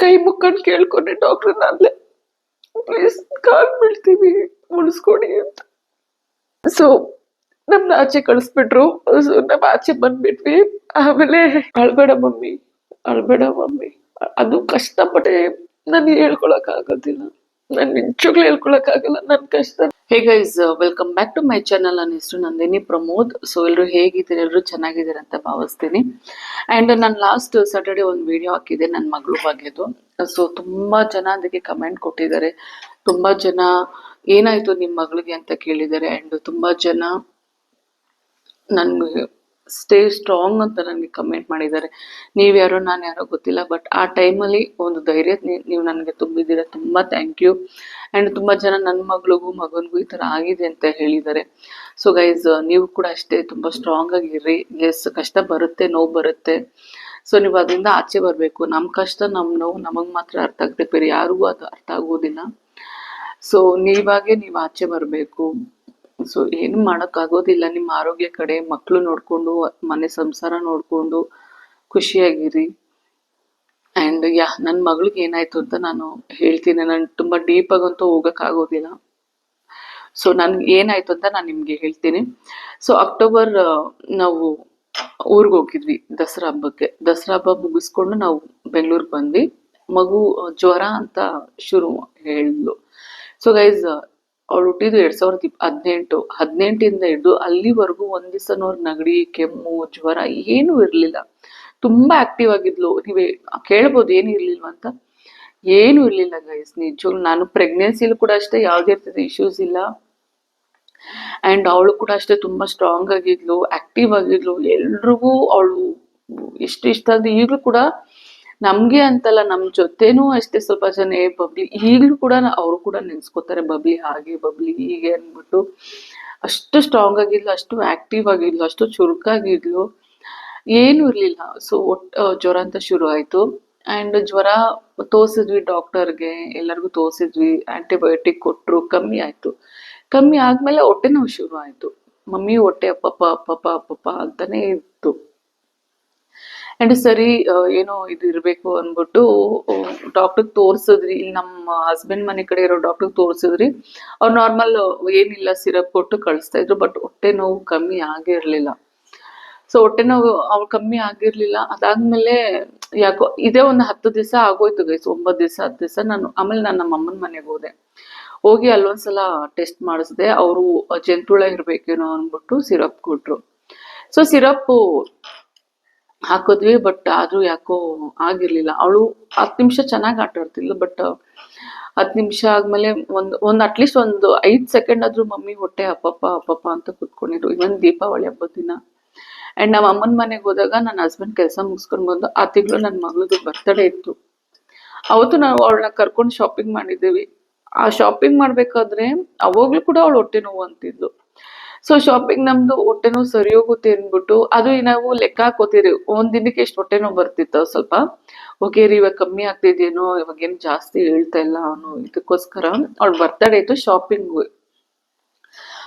ಕೈ ಮುಕ್ಕೊಂಡು ಕೇಳ್ಕೊಂಡೆ ಡಾಕ್ಟರ್ ಅಲ್ಲೇ please call ಬೀಳ್ತೀವಿ ಉಳಿಸ್ಕೊಡಿ ಅಂತ. ಸೊ ನಮ್ನ ಆಚೆ ಕಳಿಸ್ಬಿಟ್ರು. ಸೊ ನಮ್ಮ ಆಚೆ ಬಂದ್ಬಿಟ್ವಿ. ಆಮೇಲೆ, ಅಳ್ಬೇಡ ಮಮ್ಮಿ ಅಳ್ಬೇಡ ಮಮ್ಮಿ. ಅದು ಕಷ್ಟಪಟ್ಟೆ ನಾನು ಹೇಳ್ಕೊಳಕ್ ನಾನು ನಿಜವಾಗ್ಲೂ ಹೇಳ್ಕೊಳಕ್ಕಾಗಲ್ಲ, ನನ್ ಕಷ್ಟ. Hey guys welcome back to my channel ನನ್ನ ಹೆಸರು ನಂದಿನಿ ಪ್ರಮೋದ್. ಸೊ ಎಲ್ಲರೂ ಹೇಗಿದ್ದೀರಿ? ಎಲ್ಲರೂ ಚೆನ್ನಾಗಿದ್ದೀರಿ ಅಂತ ಭಾವಿಸ್ತೀನಿ. ಆ್ಯಂಡ್ ನಾನು ಲಾಸ್ಟ್ ಸಾಟರ್ಡೆ ಒಂದು ವಿಡಿಯೋ ಹಾಕಿದೆ ನನ್ನ ಮಗಳು ಬಗ್ಗೆದು ಸೊ ತುಂಬ ಜನ ಅದಕ್ಕೆ ಕಮೆಂಟ್ ಕೊಟ್ಟಿದ್ದಾರೆ. ತುಂಬ ಜನ ಏನಾಯ್ತು ನಿಮ್ಮ ಮಗಳಿಗೆ ಅಂತ ಕೇಳಿದ್ದಾರೆ. ಆ್ಯಂಡ್ ತುಂಬ ಜನ ನನ್ಗೆ ಸ್ಟೇ ಸ್ಟ್ರಾಂಗ್ ಅಂತ ನನಗೆ ಕಮೆಂಟ್ ಮಾಡಿದ್ದಾರೆ. ನೀವ್ಯಾರೋ ನಾನು ಯಾರೋ ಗೊತ್ತಿಲ್ಲ ಬಟ್ ಆ ಟೈಮಲ್ಲಿ ಒಂದು ಧೈರ್ಯ ನೀವು ನನಗೆ ತುಂಬಿದ್ದೀರ. ತುಂಬ ಥ್ಯಾಂಕ್ ಯು ಆ್ಯಂಡ್ ತುಂಬ ಜನ ನನ್ನ ಮಗಳಿಗೂ, ಮಗನಿಗೂ ಈ ಥರ ಆಗಿದೆ ಅಂತ ಹೇಳಿದ್ದಾರೆ. ಸೊ ಗೈಸ್ ನೀವು ಕೂಡ ಅಷ್ಟೇ ತುಂಬ ಸ್ಟ್ರಾಂಗ್ ಆಗಿರ್ರಿ. ಎಸ್ ಕಷ್ಟ ಬರುತ್ತೆ, ನೋವು ಬರುತ್ತೆ. ಸೊ ನೀವು ಅದರಿಂದ ಆಚೆ ಬರಬೇಕು. ನಮ್ಮ ಕಷ್ಟ ನಮ್ಮ ನೋವು ನಮಗೆ ಮಾತ್ರ ಅರ್ಥ ಆಗ್ತೈತೆ ಬೇರೆ ಯಾರಿಗೂ ಅದು ಅರ್ಥ ಆಗೋದಿಲ್ಲ. ಸೊ ನೀವಾಗೆ ನೀವು ಆಚೆ ಬರಬೇಕು. ಸೊ ಏನು ಮಾಡೋಕ್ಕಾಗೋದಿಲ್ಲ. ನಿಮ್ಮ ಆರೋಗ್ಯ ಕಡೆ ಮಕ್ಕಳು ನೋಡಿಕೊಂಡು, ಮನೆ ಸಂಸಾರ ನೋಡಿಕೊಂಡು ಖುಷಿಯಾಗಿರಿ. ಆ್ಯಂಡ್ ಯಾ ನನ್ನ ಮಗಳಿಗೆ ಏನಾಯ್ತು ಅಂತ ನಾನು ಹೇಳ್ತೀನಿ. ನಾನು ತುಂಬ ಡೀಪಾಗಂತೂ ಹೋಗೋಕ್ಕಾಗೋದಿಲ್ಲ. ಸೊ ನನ್ಗೆ ಏನಾಯ್ತು ಅಂತ ನಾನು ನಿಮಗೆ ಹೇಳ್ತೀನಿ. ಸೊ ಅಕ್ಟೋಬರ್ ನಾವು ಊರಿಗೆ ಹೋಗಿದ್ವಿ ದಸರಾ ಹಬ್ಬಕ್ಕೆ. ದಸರಾ ಹಬ್ಬ ಮುಗಿಸ್ಕೊಂಡು ನಾವು ಬೆಂಗಳೂರಿಗೆ ಬಂದ್ವಿ. ಮಗು, ಜ್ವರ ಅಂತ ಶುರು ಹೇಳಿದ್ಲು ಸೊ ಗೈಸ್ ಅವಳು ಹುಟ್ಟಿದ್ದು ಎರಡ್ ಸಾವಿರದ ಹದಿನೆಂಟು. ಹದಿನೆಂಟಿಂದ ಹಿಡಿದು ಅಲ್ಲಿವರೆಗೂ ಒಂದ್ ಅವ್ರ ನೆಗಡಿ, ಕೆಮ್ಮು, ಜ್ವರ ಏನೂ ಇರಲಿಲ್ಲ. ತುಂಬಾ ಆಕ್ಟಿವ್ ಆಗಿದ್ಲು. ನೀವೇ ಕೇಳ್ಬೋದು ಏನು ಇರ್ಲಿಲ್ವ ಅಂತ. ಏನೂ ಇರಲಿಲ್ಲ ಗೈಸ್ ನಿಜವಾಗ್ಲು ನಾನು ಪ್ರೆಗ್ನೆನ್ಸಿಲಿ ಕೂಡ ಅಷ್ಟೇ ಯಾವುದೇ ರೀತಿಯ ಇಶ್ಯೂಸ್ ಇಲ್ಲ. ಅಂಡ್ ಅವಳು ಕೂಡ ಅಷ್ಟೇ ತುಂಬಾ ಸ್ಟ್ರಾಂಗ್ ಆಗಿದ್ಲು ಆಕ್ಟಿವ್ ಆಗಿದ್ಲು. ಎಲ್ರಿಗೂ ಅವಳು ಎಷ್ಟು ಇಷ್ಟ ಅಂದ್ರೆ ಈಗಲೂ ಕೂಡ ನಮ್ಗೆ ಅಂತಲ್ಲ ನಮ್ಮ ಜೊತೆನೂ ಅಷ್ಟೇ ಸ್ವಲ್ಪ ಜನ, ಏ ಬಬ್ಲಿ, ಈಗಲೂ ಕೂಡ ಅವರು ಕೂಡ ನೆನ್ಸ್ಕೊತಾರೆ, ಬಬ್ಲಿ ಹಾಗೆ, ಬಬ್ಲಿ ಹೀಗೆ ಅಂದ್ಬಿಟ್ಟು. ಅಷ್ಟು ಸ್ಟ್ರಾಂಗ್ ಆಗಿದ್ಲು, ಅಷ್ಟು ಆಕ್ಟಿವ್ ಆಗಿದ್ಲು, ಅಷ್ಟು ಚುರುಕಾಗಿದ್ಲು. ಏನು ಇರಲಿಲ್ಲ. ಸೊ ಒಟ್ಟು ಜ್ವರ ಅಂತ ಶುರು ಆಯಿತು. ಅಂಡ್ ಜ್ವರ ತೋರಿಸಿದ್ವಿ ಡಾಕ್ಟರ್ಗೆ ಎಲ್ಲರಿಗೂ ತೋರಿಸಿದ್ವಿ. ಆಂಟಿಬಯೋಟಿಕ್ ಕೊಟ್ಟರು ಕಮ್ಮಿ ಆಯಿತು. ಕಮ್ಮಿ ಆದಮೇಲೆ ಹೊಟ್ಟೆ ನೋವು ಶುರು ಆಯಿತು. ಮಮ್ಮಿ ಹೊಟ್ಟೆ ಅಪ್ಪಪ್ಪ ಅಪ್ಪಪ್ಪ ಅಪ್ಪಪ್ಪ ಅಂತಾನೆ ಇತ್ತು. ಅಂಡ್ ಸರಿ ಏನೋ ಇದು ಇರಬೇಕು ಅಂದ್ಬಿಟ್ಟು ಡಾಕ್ಟರ್ ತೋರಿಸಿದ್ರಿ. ಇಲ್ಲಿ ನಮ್ಮ ಹಸ್ಬೆಂಡ್ ಮನೆ ಕಡೆ ಇರೋ ಡಾಕ್ಟರ್ ತೋರಿಸಿದ್ರಿ. ಅವ್ರು ನಾರ್ಮಲ್ ಏನಿಲ್ಲ ಸಿರಪ್ ಕೊಟ್ಟು ಕಳಿಸ್ತಾ ಇದ್ರು ಬಟ್ ಹೊಟ್ಟೆ ನೋವು ಕಮ್ಮಿ ಆಗೇ ಇರಲಿಲ್ಲ ಸೊ ಹೊಟ್ಟೆ ನೋವು ಅವ್ರು ಕಮ್ಮಿ ಆಗಿರ್ಲಿಲ್ಲ. ಅದಾದ್ಮೇಲೆ, ಯಾಕೋ, ಇದೇ ಒಂದು ಹತ್ತು ದಿವಸ ಆಗೋಯ್ತು ಗೈಸ್ ಒಂಬತ್ತು ದಿವಸ, ಹತ್ತು ದಿವಸ ನಾನು, ಆಮೇಲೆ ನಾನು ನಮ್ಮ ಅಮ್ಮನ ಮನೆಗೆ ಹೋದೆ. ಹೋಗಿ ಅಲ್ಲೊಂದ್ಸಲ ಟೆಸ್ಟ್ ಮಾಡಿಸಿದೆ. ಅವರು ಜಂತುಳ ಇರ್ಬೇಕೇನೋ ಅಂದ್ಬಿಟ್ಟು ಸಿರಪ್ ಕೊಟ್ರು. ಸೊ ಸಿರಪ್ ಹಾಕಿದ್ವಿ ಬಟ್ ಆದ್ರೂ ಯಾಕೋ ಆಗಿರಲಿಲ್ಲ. ಅವಳು ಹತ್ತು ನಿಮಿಷ ಚೆನ್ನಾಗಿ ಆಟ ಆಡ್ತಿದ್ಲು ಬಟ್ ಹತ್ತು ನಿಮಿಷ ಆದ್ಮೇಲೆ ಒಂದು ಒಂದು ಅಟ್ಲೀಸ್ಟ್ ಒಂದು ಐದು ಸೆಕೆಂಡ್ ಆದ್ರೂ ಮಮ್ಮಿ ಹೊಟ್ಟೆ ಅಪ್ಪಪ್ಪ ಅಪ್ಪಪ್ಪ ಅಂತ ಕುತ್ಕೊಂಡಿದ್ರು. ಇವನ್ ದೀಪಾವಳಿ ಹಬ್ಬದ ದಿನ. ಅಂಡ್ ನಮ್ಮ ಅಮ್ಮನ ಮನೆಗೆ ಹೋದಾಗ ನನ್ನ ಹಸ್ಬೆಂಡ್ ಕೆಲಸ ಮುಗಿಸ್ಕೊಂಡು ಬಂದು, ಆ ತಿಂಗಳು ನನ್ನ ಮಗಳದು ಬರ್ತಡೇ ಇತ್ತು. ಅವತ್ತು ನಾವು ಅವಳನ್ನ ಕರ್ಕೊಂಡು ಶಾಪಿಂಗ್ ಮಾಡಿದ್ದೀವಿ. ಆ ಶಾಪಿಂಗ್ ಮಾಡ್ಬೇಕಾದ್ರೆ, ಅವಾಗಲೂ ಕೂಡ ಅವಳು ಹೊಟ್ಟೆ ನೋವು ಅಂತಿದ್ಲು. ಸೊ ಶಾಪಿಂಗ್ ನಮ್ದು ಹೊಟ್ಟೆನೋ ಸರಿ ಹೋಗುತ್ತೆ ಅಂದ್ಬಿಟ್ಟು, ಅದು ನಾವು ಲೆಕ್ಕ ಹಾಕೋತೀರಿ. ಒಂದ್ ದಿನಕ್ಕೆ ಎಷ್ಟು ಹೊಟ್ಟೆನೋ ಬರ್ತಿತ್ತು ಸ್ವಲ್ಪ? ಓಕೆ ರೀ, ಇವಾಗ ಕಮ್ಮಿ ಆಗ್ತಿದೇನೋ ಇವಾಗ ಏನು ಜಾಸ್ತಿ ಹೇಳ್ತಾ ಇಲ್ಲ ಅವನು, ಇದಕ್ಕೋಸ್ಕರ. ಅವಳು ಬರ್ತಡೇ ಇತ್ತು ಶಾಪಿಂಗ್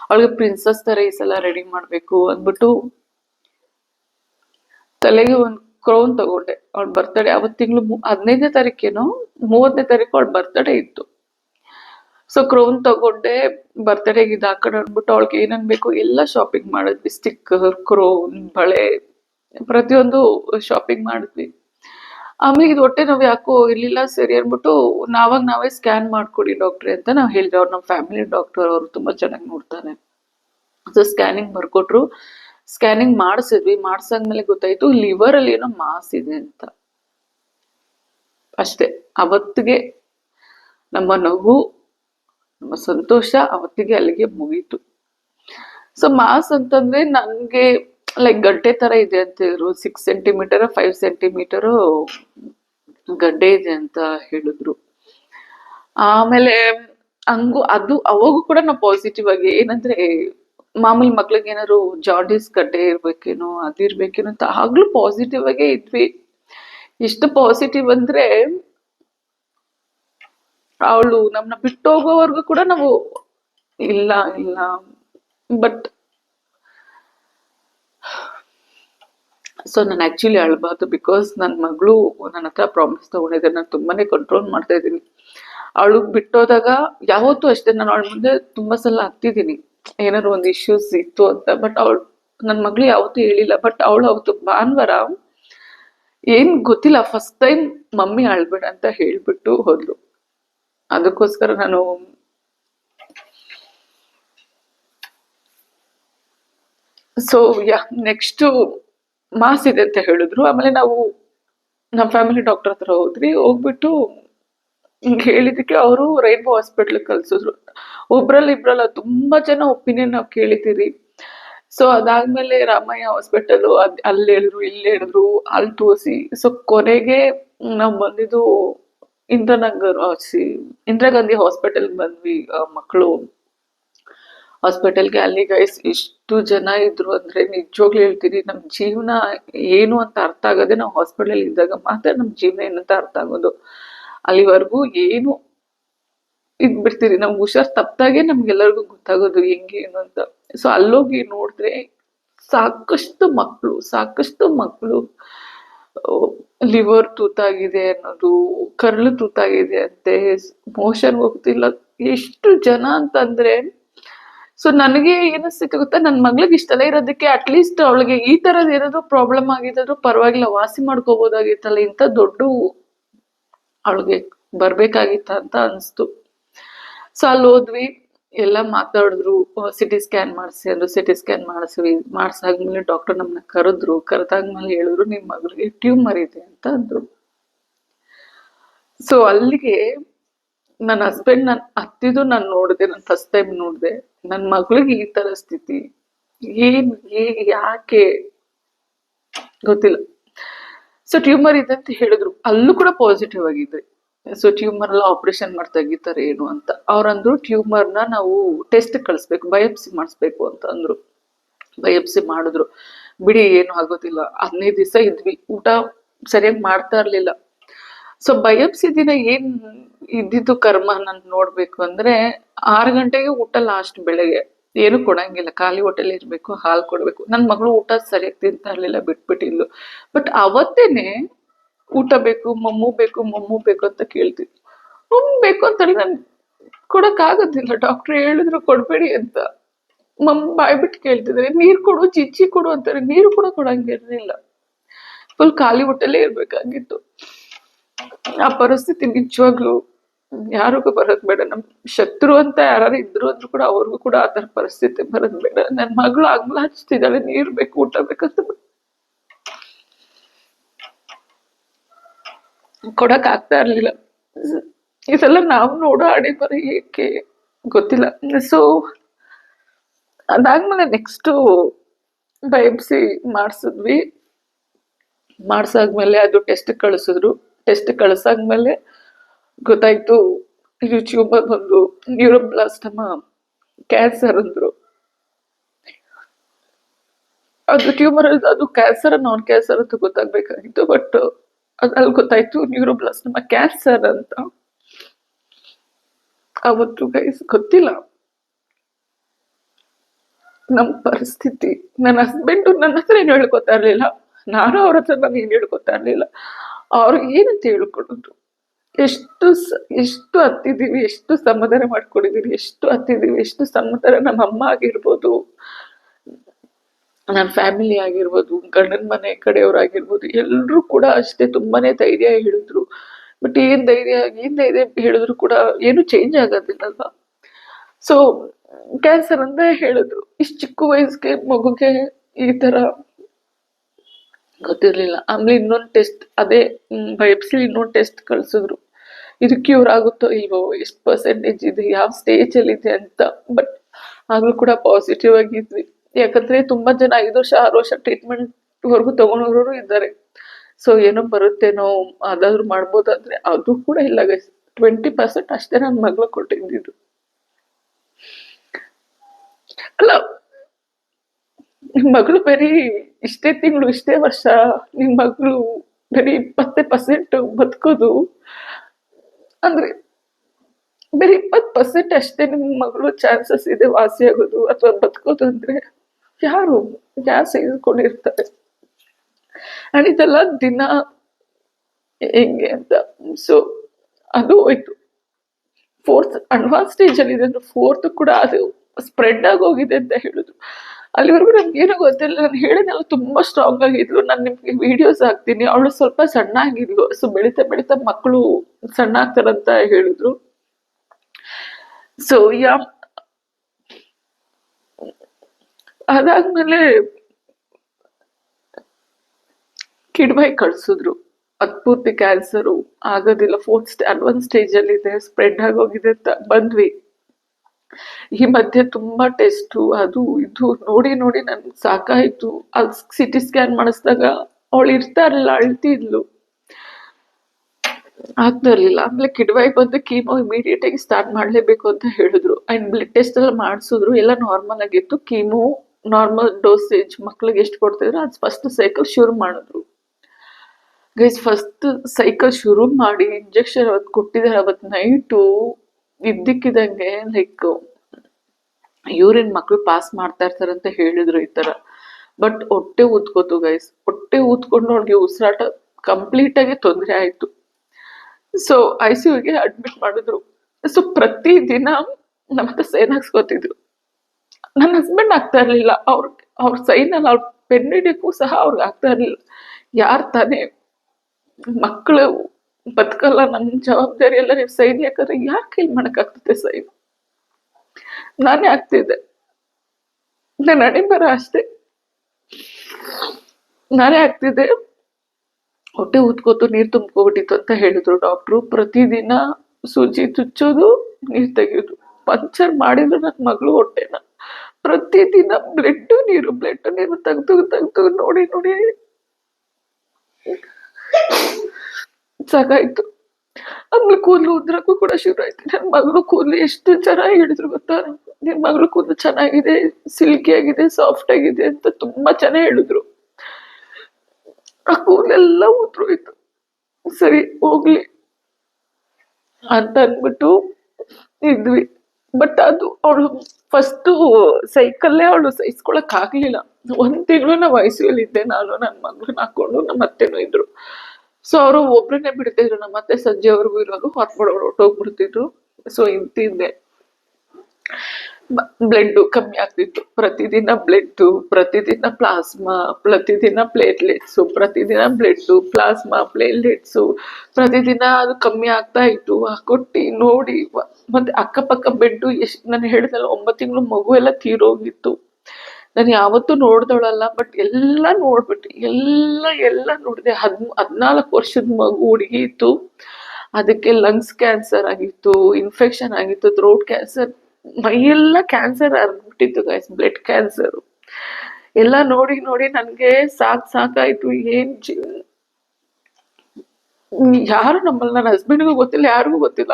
ಅವಳಿಗೆ ಪ್ರಿನ್ಸಸ್ ತರ ಈ ಸಲ ರೆಡಿ ಮಾಡ್ಬೇಕು ಅಂದ್ಬಿಟ್ಟು, ತಲೆಗೆ ಒಂದು ಕ್ರೌನ್ ತಗೊಂಡೆ. ಅವಳ ಬರ್ತಡೇ ಅವತ್ತು ತಿಂಗಳು ಹದಿನೈದನೇ ತಾರೀಕೇನೋ ಮೂವತ್ತನೇ ತಾರೀಕು ಅವಳ ಬರ್ತಡೇ ಇತ್ತು. ಸೊ ಕ್ರೋನ್ ತಗೊಂಡೆ ಬರ್ತಡೇಗೆ ಇದು ಹಾಕೋಣ ಅಂದ್ಬಿಟ್ಟು ಅವಳಿಗೆ ಏನೇನು ಬೇಕು ಎಲ್ಲ ಶಾಪಿಂಗ್ ಮಾಡಿದ್ವಿ. ಸ್ಟಿಕ್ಕರ್ ಕ್ರೋನ್ ಬಳೆ, ಪ್ರತಿಯೊಂದು ಶಾಪಿಂಗ್ ಮಾಡಿದ್ವಿ. ಆಮೇಲೆ ಇದು ಹೊಟ್ಟೆ ನಾವು ಯಾಕೋ ಇರ್ಲಿಲ್ಲ, ಸರಿ ಅಂದ್ಬಿಟ್ಟು ನಾವಾಗ ನಾವೇ ಸ್ಕ್ಯಾನ್ ಮಾಡ್ಕೊಡಿ ಡಾಕ್ಟ್ರೆ ಅಂತ ನಾವು ಹೇಳಿದ್ವಿ ಅವ್ರು ನಮ್ಮ ಫ್ಯಾಮಿಲಿ ಡಾಕ್ಟರ್ ಅವರು ತುಂಬಾ ಚೆನ್ನಾಗಿ ನೋಡ್ತಾರೆ. ಸೊ ಸ್ಕ್ಯಾನಿಂಗ್ ಬರ್ಕೊಟ್ರು. ಸ್ಕ್ಯಾನಿಂಗ್ ಮಾಡಿಸಿದ್ವಿ. ಮಾಡಿಸಾದ್ಮೇಲೆ ಗೊತ್ತಾಯ್ತು ಲಿವರ್ ಅಲ್ಲಿ ಏನೋ ಮಾಸ್ ಇದೆ ಅಂತ. ಅಷ್ಟೇ. ಅವತ್ತಿಗೆ ನಮ್ಮ ನಗು ನಮ್ಮ ಸಂತೋಷ ಅವತ್ತಿಗೆ ಅಲ್ಲಿಗೆ ಮುಗೀತು. ಸೊ ಮಾಸ್ ಅಂತಂದ್ರೆ ನನಗೆ ಲೈಕ್ ಗಡ್ಡೆ ತರ ಇದೆ ಅಂತ ಹೇಳಿದ್ರು ಸಿಕ್ಸ್ ಸೆಂಟಿಮೀಟರ್ ಫೈವ್ ಸೆಂಟಿಮೀಟರ್ ಗಡ್ಡೆ ಇದೆ ಅಂತ ಹೇಳಿದ್ರು. ಆಮೇಲೆ ಹಂಗು, ಅದು ಅವಾಗೂ ಕೂಡ ನಾವು ಪಾಸಿಟಿವ್ ಆಗಿ, ಏನಂದ್ರೆ ಮಾಮೂಲಿ ಮಕ್ಳಿಗೆ ಏನಾದ್ರು ಜಾರ್ಡಿಸ್ ಗಡ್ಡೆ ಇರ್ಬೇಕೇನೋ, ಅದಿರ್ಬೇಕೇನೋ ಅಂತ ಆಗ್ಲೂ ಪಾಸಿಟಿವ್ ಆಗೇ ಇದ್ವಿ. ಎಷ್ಟು ಪಾಸಿಟಿವ್ ಅಂದ್ರೆ ಅವಳು ನಮ್ಮನ್ನ ಬಿಟ್ಟು ಹೋಗೋವರೆಗೂ ಕೂಡ ನಾವು ಇಲ್ಲ ಇಲ್ಲ. ಬಟ್ ಸೊ ನಾನು ಆ್ಯಕ್ಚುಲಿ ಅಳ್ಬಾರ್ದು ಬಿಕಾಸ್ ನನ್ನ ಮಗಳು ನನ್ನ ಹತ್ರ ಪ್ರಾಮಿಸ್ ತಗೊಂಡಿದ್ದೆ ನಾನು ತುಂಬಾನೇ ಕಂಟ್ರೋಲ್ ಮಾಡ್ತಾ ಇದ್ದೀನಿ. ಅವಳು ಬಿಟ್ಟೋದಾಗ ಯಾವತ್ತೂ ಅಷ್ಟೇ, ನಾನು ಅವಳ ಮುಂದೆ ತುಂಬ ಸಲ ಹತ್ತಿದ್ದೀನಿ. ಏನಾದ್ರು ಒಂದು ಇಶ್ಯೂಸ್ ಇತ್ತು ಅಂತ. ಬಟ್ ಅವಳು ನನ್ನ ಮಗಳು ಯಾವತ್ತೂ ಹೇಳಿಲ್ಲ. ಬಟ್ ಅವಳು ಅವತ್ತು ಭಾನುವಾರ ಏನು ಗೊತ್ತಿಲ್ಲ. ಫಸ್ಟ್ ಟೈಮ್ ಮಮ್ಮಿ ಅಳ್ಬೇಡ ಅಂತ ಹೇಳ್ಬಿಟ್ಟು ಹೋದ್ಲು. ಅದಕ್ಕೋಸ್ಕರ ನಾನು ಸೊ ಯಾ ನೆಕ್ಸ್ಟ್ ಮಾಸ್ ಇದೆ ಅಂತ ಹೇಳಿದ್ರು. ಆಮೇಲೆ ನಾವು ನಮ್ಮ ಫ್ಯಾಮಿಲಿ ಡಾಕ್ಟರ್ ಹತ್ರ ಹೋದ್ರಿ ಹೋಗ್ಬಿಟ್ಟು ಹಿಂಗ್ ಹೇಳಿದಕ್ಕೆ ಅವರು ರೈನ್ಬೋ ಹಾಸ್ಪಿಟ್ಲ್ ಕಳ್ಸಿದ್ರು. ಒಬ್ರಲ್ಲಿ ಇಬ್ರಲ್ಲ ತುಂಬಾ ಜನ ಒಪಿನಿಯನ್ ನಾವು ಕೇಳಿದ್ದೀರಿ. ಸೊ ಅದಾದ್ಮೇಲೆ ರಾಮಯ್ಯ ಹಾಸ್ಪಿಟಲ್ ಅಲ್ಲಿ ಹೇಳಿದ್ರು, ಇಲ್ಲಿ ಹೇಳಿದ್ರು, ಅಲ್ಲಿ ತೋರಿಸಿ. ಸೊ ಕೊನೆಗೆ ನಾವು ಬಂದಿದ್ದು ಇಂದ್ರಾನಗರ್ ಇಂದಿರಾ ಗಾಂಧಿ ಹಾಸ್ಪಿಟಲ್ ಬಂದ್ವಿ ಮಕ್ಕಳು ಹಾಸ್ಪಿಟಲ್ಗೆ ಅಲ್ಲಿ ಗೈಸ್ ಇಷ್ಟು ಜನ ಇದ್ರು ಅಂದ್ರೆ ನಿಜವಾಗ್ಲೂ ಹೇಳ್ತೀನಿ ನಮ್ಮ ಜೀವನ ಏನು ಅಂತ ಅರ್ಥ ಆಗೋದೇ ನಾವು ಹಾಸ್ಪಿಟಲ್ ಇದ್ದಾಗ ಮಾತ್ರ ನಮ್ ಜೀವನ ಏನಂತ ಅರ್ಥ ಆಗೋದು. ಅಲ್ಲಿವರೆಗೂ ಏನು ಇದ್ ಬಿಡ್ತೀರಿ, ನಮ್ಗೆ ಹುಷಾರ್ ತಪ್ಪಾಗೆ ನಮ್ಗೆಲ್ಲರಿಗೂ ಗೊತ್ತಾಗೋದು ಹೆಂಗೆ, ಏನು ಅಂತ. ಸೊ ಅಲ್ಲೋಗಿ ನೋಡಿದ್ರೆ ಸಾಕಷ್ಟು ಮಕ್ಕಳು ಸಾಕಷ್ಟು ಮಕ್ಕಳು ಲಿವರ್ ತೂತಾಗಿದೆ ಅನ್ನೋದು, ಕರಳು ತೂತಾಗಿದೆ ಅಂತೆ ಮೋಷನ್ ಹೋಗ್ತಿಲ್ಲ. ಎಷ್ಟು ಜನ ಅಂತಂದ್ರೆ ಸೊ ನನಗೆ ಏನಿಸ್ತಿತ್ತು ಗೊತ್ತಾ? ನನ್ನ ಮಗಳಿಗೆ ಇಷ್ಟೆಲ್ಲ ಇರೋದಕ್ಕೆ ಅಟ್ಲೀಸ್ಟ್ ಅವಳಿಗೆ ಈ ತರದ ಏನಾದ್ರು ಪ್ರಾಬ್ಲಮ್ ಆಗಿದ್ರು ಪರವಾಗಿಲ್ಲ, ವಾಸಿ ಮಾಡ್ಕೋಬಹುದಾಗಿತ್ತಲ್ಲ ಇಂಥ ದೊಡ್ಡ ಅವಳಿಗೆ ಬರ್ಬೇಕಾಗಿತ್ತ ಅಂತ ಅನಿಸ್ತು. ಸೊ ಅಲ್ಲಿ ಹೋದ್ವಿ. ಎಲ್ಲ ಮಾತಾಡಿದ್ರು ಸಿಟಿ ಸ್ಕ್ಯಾನ್ ಮಾಡಿಸಿ ಅಂದ್ರು ಸಿಟಿ ಸ್ಕ್ಯಾನ್ ಮಾಡ್ಸಿ ಮಾಡ್ಸಾದ್ಮೇಲೆ ಡಾಕ್ಟರ್ ನಮ್ಮನ್ನ ಕರೆದ್ರು. ಕರೆದಾದ್ಮೇಲೆ ಹೇಳಿದ್ರು ನಿಮ್ಮ ಮಗಳಿಗೆ ಟ್ಯೂಮರ್ ಇದೆ ಅಂತ ಅಂದ್ರು. ಸೊ ಅಲ್ಲಿಗೆ ನನ್ನ ಹಸ್ಬೆಂಡ್ ನನ್ ಹತ್ತಿದ್ದು ನಾನು ನೋಡಿದೆ, ನಾನು ಫಸ್ಟ್ ಟೈಮ್ ನೋಡಿದೆ. ನನ್ನ ಮಗಳಿಗೆ ಈ ತರ ಸ್ಥಿತಿ. ಏನ್ ಯಾಕೆ? ಗೊತ್ತಿಲ್ಲ. ಸೊ ಟ್ಯೂಮರ್ ಇದೆ ಅಂತ ಹೇಳಿದ್ರು. ಅಲ್ಲೂ ಕೂಡ ಪಾಸಿಟಿವ್ ಆಗಿದ್ರಿ ಸೊ ಟ್ಯೂಮರ್ ಎಲ್ಲ ಆಪರೇಷನ್ ಮಾಡಿ ತೆಗಿತಾರೆ ಏನು ಅಂತ. ಅವ್ರಂದ್ರು ಟ್ಯೂಮರ್ನ ನಾವು ಟೆಸ್ಟ್ ಕಳಿಸ್ಬೇಕು ಬಯೋಪ್ಸಿ ಮಾಡಿಸ್ಬೇಕು ಅಂತ ಅಂದ್ರು. ಬಯೋಪ್ಸಿ ಮಾಡಿದ್ರು. ಬಿಡಿ ಏನು ಆಗೋದಿಲ್ಲ. ಹದಿನೈದು ದಿವಸ ಇದ್ವಿ. ಊಟ ಸರಿಯಾಗಿ ಮಾಡ್ತಾ ಇರ್ಲಿಲ್ಲ. ಸೊ ಬಯೋಪ್ಸಿ ದಿನ ಏನ್ ಇದ್ದಿದ್ದು ಕರ್ಮ ನಾನು ನೋಡ್ಬೇಕು ಅಂದ್ರೆ ಆರು ಗಂಟೆಗೆ ಊಟ ಲಾಸ್ಟ್ ಬೆಳಗ್ಗೆ. ಏನು ಕೊಡಂಗಿಲ್ಲ. ಖಾಲಿ ಹೋಟೆಲ್ ಇರ್ಬೇಕು ಹಾಲು ಕೊಡ್ಬೇಕು. ನನ್ನ ಮಗಳು ಊಟ ಸರಿಯಾಗಿ ತಿಂತಾ ಇರ್ಲಿಲ್ಲ ಬಿಟ್ಬಿಟ್ಟಿದ್ಲು. ಬಟ್ ಅವತ್ತೇನೆ ಊಟ ಬೇಕು, ಮಮ್ಮು ಬೇಕು ಮಮ್ಮು ಬೇಕು ಅಂತ ಕೇಳ್ತೀನಿ ಮಮ್ಮು ಬೇಕು ಅಂತೇಳಿ ನಾನು ಕೊಡೋಕ್ಕಾಗೋದಿಲ್ಲ ಡಾಕ್ಟರ್ ಹೇಳಿದ್ರು ಕೊಡಬೇಡಿ ಅಂತ. ಮಮ್ಮ ಬಾಯ್ಬಿಟ್ಟು ಕೇಳ್ತಿದ್ರೆ ನೀರು ಕೊಡು ಚಿಚ್ಚಿ ಕೊಡು ಅಂತಾರೆ, ನೀರು ಕೂಡ ಕೊಡಂಗಿರಲಿಲ್ಲ ಫುಲ್ ಖಾಲಿ ಹೊಟ್ಟೆಲ್ಲೇ ಇರ್ಬೇಕಾಗಿತ್ತು. ಆ ಪರಿಸ್ಥಿತಿ ನಿಜವಾಗ್ಲೂ ಯಾರಿಗೂ ಬರೋದ್ ಬೇಡ. ನಮ್ಮ ಶತ್ರು ಅಂತ ಯಾರು ಇದ್ರು ಅಂದ್ರೂ ಕೂಡ ಅವ್ರಿಗೂ ಕೂಡ ಆ ತರ ಪರಿಸ್ಥಿತಿ ಬರೋದ್ ಬೇಡ. ನನ್ ಮಗಳು ಆಗ್ಲ ಹಚ್ತಿದ್ದಾಳೆ, ನೀರು ಬೇಕು, ಊಟ ಬೇಕಂತ ಕೊಡಕ್ ಆಗ್ತಾ ಇರ್ಲಿಲ್ಲ. ಇದೆಲ್ಲ ನಾವು ನೋಡೋ ಅಡಿ ಬರೀ ಏಕೆ ಗೊತ್ತಿಲ್ಲ. ಸೊ ಅದಾದ್ಮೇಲೆ ನೆಕ್ಸ್ಟ್ ಸಿ ಮಾಡಿಸಿದ್ವಿ. ಮಾಡ್ಸಾದ್ಮೇಲೆ ಅದು ಟೆಸ್ಟ್ ಕಳಿಸಿದ್ರು. ಟೆಸ್ಟ್ ಕಳ್ಸಾದ್ಮೇಲೆ ಗೊತ್ತಾಯ್ತು ಇದು ಟ್ಯೂಮರ್ ಒಂದು ನ್ಯೂರೋಬ್ಲಾಸ್ಟಮ ಕ್ಯಾನ್ಸರ್ ಅಂದರು. ಅದು ಟ್ಯೂಮರ್ ಅದು ಕ್ಯಾನ್ಸರ್ ನಾನ್ ಕ್ಯಾನ್ಸರ್ ಅಂತ ಗೊತ್ತಾಗ್ಬೇಕಾಗಿತ್ತು ಬಟ್ ಅದ್ರಲ್ಲಿ ಗೊತ್ತಾಯ್ತು ನ್ಯೂರೋಬ್ಲಾಸ್ಟಮ ಕ್ಯಾನ್ಸರ್ ಅಂತ ಅವತ್ತು ಗೈಸ್ ಗೊತ್ತಿಲ್ಲ ನಮ್ಮ ಪರಿಸ್ಥಿತಿ ನನ್ನ ಹಸ್ಬೆಂಡ್ ನನ್ನ ಹತ್ರ ಏನು ಹೇಳ್ಕೊತಾ ಇರಲಿಲ್ಲ ನಾನು ಅವ್ರ ಹತ್ರ ನಾನು ಏನು ಹೇಳ್ಕೊತಾ ಇರ್ಲಿಲ್ಲ ಅವ್ರು ಏನಂತ ಹೇಳ್ಕೊಡೋದು ಎಷ್ಟು ಎಷ್ಟು ಹತ್ತಿದೀವಿ ಎಷ್ಟು ಸಮಾಧಾನ ಮಾಡ್ಕೊಂಡಿದೀವಿ ಎಷ್ಟು ಹತ್ತಿದೀವಿ ಎಷ್ಟು ಸಮಾಧಾನ ನಮ್ಮ ಅಮ್ಮ ಆಗಿರ್ಬೋದು ನನ್ನ ಫ್ಯಾಮಿಲಿ ಆಗಿರ್ಬೋದು, ಗಂಡನ ಮನೆ ಕಡೆಯವ್ರಾಗಿರ್ಬೋದು ಎಲ್ಲರೂ ಕೂಡ ಅಷ್ಟೇ ತುಂಬಾನೇ ಧೈರ್ಯ ಹೇಳಿದ್ರು. ಬಟ್ ಏನ್ ಧೈರ್ಯ ಏನ್ ಧೈರ್ಯ ಹೇಳಿದ್ರು ಕೂಡ ಏನು ಚೇಂಜ್ ಆಗೋದಿಲ್ಲಲ್ವಾ? ಸೊ ಕ್ಯಾನ್ಸರ್ ಅಂತ ಹೇಳಿದ್ರು. ಇಷ್ಟು ಚಿಕ್ಕ ವಯಸ್ಸಿಗೆ ಮಗುಗೆ ಈ ತರ ಗೊತ್ತಿರ್ಲಿಲ್ಲ. ಆಮೇಲೆ ಇನ್ನೊಂದು ಟೆಸ್ಟ್ ಅದೇ ಬಯೋಪ್ಸಿ ಇನ್ನೊಂದು ಟೆಸ್ಟ್ ಕಳ್ಸಿದ್ರು. ಇದು ಕ್ಯೂರ್ ಆಗುತ್ತೋ ಇಲ್ವೋ, ಎಷ್ಟು ಪರ್ಸೆಂಟೇಜ್ ಇದೆ, ಯಾವ ಸ್ಟೇಜ್ ಅಲ್ಲಿ ಇದೆ ಅಂತ. ಬಟ್ ಆಗ್ಲೂ ಕೂಡ ಪಾಸಿಟಿವ್ ಆಗಿದ್ವಿ. ಯಾಕಂದ್ರೆ ತುಂಬಾ ಜನ ಐದು ವರ್ಷ, ಆರು ವರ್ಷ ಟ್ರೀಟ್ಮೆಂಟ್ ವರ್ಗು ತಗೊಂಡೋರು ಇದ್ದಾರೆ. ಸೊ ಏನೋ ಬರುತ್ತೇನೋ ಅದಾದ್ರೂ ಮಾಡ್ಬೋದಾದ್ರೆ ಅದು ಕೂಡ ಇಲ್ಲ ಗೈಸ್ ಟ್ವೆಂಟಿ ಪರ್ಸೆಂಟ್ ಅಷ್ಟೇ ನನ್ನ ಮಗಳು ಕೊಟ್ಟಿದ್ದು ಅಲ್ಲ, ನಿಮ್ ಮಗಳು ಬರೀ ಇಷ್ಟೇ ತಿಂಗಳು, ಇಷ್ಟೇ ವರ್ಷ, ನಿಮ್ ಮಗಳು ಬರೀ ಇಪ್ಪತ್ತೇ ಪರ್ಸೆಂಟ್ ಬದುಕೋದು. ಅಂದ್ರೆ ಬರೀ ಇಪ್ಪತ್ತು ಪರ್ಸೆಂಟ್ ಅಷ್ಟೇ ನಿಮ್ ಮಗಳು ಚಾನ್ಸಸ್ ಇದೆ ವಾಸಿ ಆಗೋದು ಅಥವಾ ಬದುಕೋದು ಅಂದ್ರೆ ಯಾರು ಗ್ಯಾಸ್ ಹಿಡ್ಕೊಂಡಿರ್ತಾರೆ ಅಂಡ್ ಇದೆಲ್ಲ ದಿನ ಹೆಂಗೆ ಅಂತ. ಸೊ ಅದು ಹೋಯ್ತು ಫೋರ್ತ್ ಅಡ್ವಾನ್ಸ್ ಸ್ಟೇಜ್ ಅಲ್ಲಿ ಇದೆ ಅಂದ್ರೆ ಫೋರ್ತ್ ಕೂಡ ಅದು ಸ್ಪ್ರೆಡ್ ಆಗಿ ಅಂತ ಹೇಳಿದ್ರು ಅಲ್ಲಿವರೆಗೂ ನಮ್ಗೆ ಏನೋ ಗೊತ್ತಿಲ್ಲ. ನಾನು ಹೇಳಿದ್ನಲ್ಲ ತುಂಬಾ ಸ್ಟ್ರಾಂಗ್ ಆಗಿದ್ಲು. ನಾನು ನಿಮಗೆ ವಿಡಿಯೋಸ್ ಹಾಕ್ತೀನಿ. ಅವಳು ಸ್ವಲ್ಪ ಸಣ್ಣ ಆಗಿದ್ಲು ಸೊ ಬೆಳೀತಾ ಬೆಳೀತಾ ಮಕ್ಕಳು ಸಣ್ಣ ಆಗ್ತಾರಂತ ಹೇಳಿದ್ರು. ಸೊ ಯಾ ಅದಾದ್ಮೇಲೆ ಕಿಡ್ಬೈ ಕಳ್ಸಿದ್ರು. ಅದ್ ಪೂರ್ತಿ ಕ್ಯಾನ್ಸರು ಆಗೋದಿಲ್ಲ ಫೋರ್ತ್ ಅಡ್ವಾನ್ಸ್ ಸ್ಟೇಜ್ ಅಲ್ಲಿ ಇದೆ ಸ್ಪ್ರೆಡ್ ಆಗೋಗಿದೆ ಅಂತ ಬಂದ್ವಿ. ಈ ಮಧ್ಯೆ ತುಂಬಾ ಟೆಸ್ಟು ಅದು, ಇದು ನೋಡಿ ನೋಡಿ ನನ್ಗೆ ಸಾಕಾಯ್ತು. ಅಲ್ಲಿ ಸಿಟಿ ಸ್ಕ್ಯಾನ್ ಮಾಡಿಸಿದಾಗ ಅವಳು ಇರ್ತಾ ಇರ್ಲಿಲ್ಲ, ಅಳ್ತಿದ್ಲು. ಆಗ್ತಾ ಇರ್ಲಿಲ್ಲ. ಆಮೇಲೆ ಕಿಡ್ವೈ ಬಂದು ಕೀಮೋ ಇಮಿಡಿಯೇಟ್ ಆಗಿ ಸ್ಟಾರ್ಟ್ ಮಾಡ್ಲೇಬೇಕು ಅಂತ ಹೇಳಿದ್ರು. ಅಂಡ್ ಬ್ಲಡ್ ಟೆಸ್ಟ್ ಎಲ್ಲ ಮಾಡಿಸಿದ್ರು. ಎಲ್ಲ ನಾರ್ಮಲ್ ಆಗಿತ್ತು. ಕೀಮೋ ನಾರ್ಮಲ್ ಡೋಸೇಜ್ ಮಕ್ಳಿಗೆ ಎಷ್ಟು ಕೊಡ್ತಿದ್ರು, ಅದು ಫಸ್ಟ್ ಸೈಕಲ್ ಶುರು ಮಾಡಿದ್ರು. ಗೈಸ್ ಫಸ್ಟ್ ಸೈಕಲ್ ಶುರು ಮಾಡಿ ಇಂಜೆಕ್ಷನ್ ಅವತ್ತು ಕೊಟ್ಟಿದ್ದಾರೆ ಅವತ್ತು ನೈಟು ಇದ್ದಕ್ಕಿದಂಗೆ ಲೈಕ್ ಯೂರಿನ್ ಮಕ್ಳು ಪಾಸ್ ಮಾಡ್ತಾ ಇರ್ತಾರೆ ಅಂತ ಹೇಳಿದ್ರು ಈ ತರ. ಬಟ್ ಹೊಟ್ಟೆ ಊದ್ಕೋತು ಗೈಸ್ ಹೊಟ್ಟೆ ಊದ್ಕೊಂಡು ಅವ್ರಿಗೆ ಉಸಿರಾಟ ಕಂಪ್ಲೀಟ್ ಆಗಿ ತೊಂದರೆ ಆಯ್ತು. ಸೊ ಐ ಸಿ ಯುಗೆ ಅಡ್ಮಿಟ್ ಮಾಡಿದ್ರು. ಸೊ ಪ್ರತಿ ದಿನ ನಮ್ಮ ಹತ್ರ ಸೈನ್ ನನ್ನ ಹಸ್ಬೆಂಡ್ ಆಗ್ತಾ ಇರ್ಲಿಲ್ಲ. ಅವ್ರ ಅವ್ರ ಸೈನಲ್ಲಿ ಅವ್ರ ಹಿಡಿಯಕ್ಕೂ ಸಹ ಅವ್ರಿಗೆ ಆಗ್ತಾ ಇರ್ಲಿಲ್ಲ. ಯಾರ್ ತಾನೇ ಮಕ್ಕಳು ಬದುಕಲ್ಲ ನನ್ನ ಜವಾಬ್ದಾರಿ ಎಲ್ಲ ನೀವು ಸೈನ್ ಯಾಕಂದ್ರೆ ಯಾಕೆ ಕೈಲಿ ಮಾಡೋಕ್ಕಾಗ್ತದೆ ಸೈನ್ ನಾನೇ ಆಗ್ತಿದ್ದೆ ನನ್ನ ಹಣೆ ಅಷ್ಟೇ. ನಾನೇ ಆಗ್ತಿದ್ದೆ ಹೊಟ್ಟೆ ಊದ್ಕೋತು ನೀರ್ ತುಂಬ್ಕೊಬಿಟ್ಟಿತ್ತು ಅಂತ ಹೇಳಿದ್ರು ಡಾಕ್ಟ್ರು ಪ್ರತಿದಿನ ಸೂಜಿ ತುಚ್ಚೋದು ನೀರ್ ತೆಗೆಯೋದು. ಪಂಚರ್ ಮಾಡಿದ್ರು ನನ್ನ ಮಗಳು ಹೊಟ್ಟೆನ. ಪ್ರತಿದಿನ ಬ್ಲಡ್ ನೀರು ಬ್ಲಡ್ ನೀರು ತೆಗ್ದು ತೆಗ್ದು ನೋಡಿ ನೋಡಿ. ಸಾಕಾಯ್ತು. ಆಮೇಲೆ ಕೂದಲು ಉದ್ರಕ್ಕೂ ಕೂಡ ಶುರು ಆಯ್ತು. ನನ್ನ ಮಗಳು ಕೂದಲು ಎಷ್ಟು ಚೆನ್ನಾಗಿ ಹೇಳಿದ್ರು ಗೊತ್ತಾ? ನಿನ್ ಮಗಳು ಕೂದಲು ಚೆನ್ನಾಗಿದೆ ಸಿಲ್ಕಿ ಆಗಿದೆ ಸಾಫ್ಟ್ ಆಗಿದೆ ಅಂತ ತುಂಬಾ ಚೆನ್ನಾಗಿ ಹೇಳಿದ್ರು. ಆ ಕೂದಲೆಲ್ಲ ಉದ್ರೋಯ್ತು. ಸರಿ, ಹೋಗ್ಲಿ ಅಂತ ಅಂದ್ಬಿಟ್ಟು ಇದ್ವಿ. ಬಟ್ ಅದು ಅವಳು ಫಸ್ಟ್ ಸೈಕಲ್ಲೇ ಅವಳು ಸಹಿಸ್ಕೊಳಕ್ ಆಗ್ಲಿಲ್ಲ. ಒಂದ್ ತಿಂಗಳು ನಾವು ಐಸಿಯಲ್ಲಿ ಇದ್ದೆ ನಾನು ನನ್ನ ಮಗಳನ್ನ ಹಾಕೊಂಡು ನಮ್ಮ ಅತ್ತೆನೂ ಇದ್ರು. ಸೊ ಅವರು ಒಬ್ರನ್ನೇ ಬಿಡ್ತಿದ್ರು ನಮ್ಮ ಅತ್ತೆ ಸಂಜೆವರೆಗೂ ಇರೋರು ಹೊತ್ಬಿಡೋರು ಹೊಟ್ಟೋಗ್ಬಿಡ್ತಿದ್ರು ಸೊ ಇಂತಿದ್ದೆ ಬ್ಲಡ್ ಕಮ್ಮಿ ಆಗ್ತಿತ್ತು. ಪ್ರತಿದಿನ ಬ್ಲಡ್ ಪ್ರತಿದಿನ ಪ್ಲಾಸ್ಮಾ ಪ್ರತಿದಿನ ಪ್ಲೇಟ್ಲೆಟ್ಸ್ ಪ್ರತಿದಿನ ಬ್ಲಡ್ ಪ್ಲಾಸ್ಮಾ ಪ್ಲೇಟ್ಲೆಟ್ಸ್ ಪ್ರತಿದಿನ ಅದು ಕಮ್ಮಿ ಆಗ್ತಾ ಇತ್ತು. ಕೊಟ್ಟು ನೋಡಿ ಮತ್ತು ಅಕ್ಕಪಕ್ಕ ಬೆಡ್ಡು ಎಷ್ಟು, ನಾನು ಹೇಳಿದಲ್ಲ ಒಂಬತ್ತು ತಿಂಗಳು ಮಗು ಎಲ್ಲ ತೀರೋಗಿತ್ತು. ನಾನು ಯಾವತ್ತೂ ನೋಡ್ದವಳಲ್ಲ ಬಟ್ ಎಲ್ಲ ನೋಡ್ಬಿಟ್ಟು, ಎಲ್ಲ ಎಲ್ಲ ನೋಡಿದೆ. ಹದ್, ಹದಿನಾಲ್ಕು ವರ್ಷದ ಮಗು ಹುಡುಗಿ ಇತ್ತು. ಅದಕ್ಕೆ ಲಂಗ್ಸ್ ಕ್ಯಾನ್ಸರ್ ಆಗಿತ್ತು ಇನ್ಫೆಕ್ಷನ್ ಆಗಿತ್ತು ಥ್ರೋಟ್ ಕ್ಯಾನ್ಸರ್ ಮೈಯೆಲ್ಲ ಕ್ಯಾನ್ಸರ್ ಆಗ್ಬಿಟ್ಟಿತ್ತು ಗೈಸ್ ಬ್ಲಡ್ ಕ್ಯಾನ್ಸರ್ ಎಲ್ಲ ನೋಡಿ ನೋಡಿ ನನ್ಗೆ ಸಾಕ್ ಸಾಕಾಯ್ತು. ಏನ್ ಜೀ ಯಾರು ನಮ್ಮಲ್ಲಿ ನನ್ನ ಹಸ್ಬೆಂಡ್ಗೂ ಗೊತ್ತಿಲ್ಲ, ಯಾರಿಗೂ ಗೊತ್ತಿಲ್ಲ.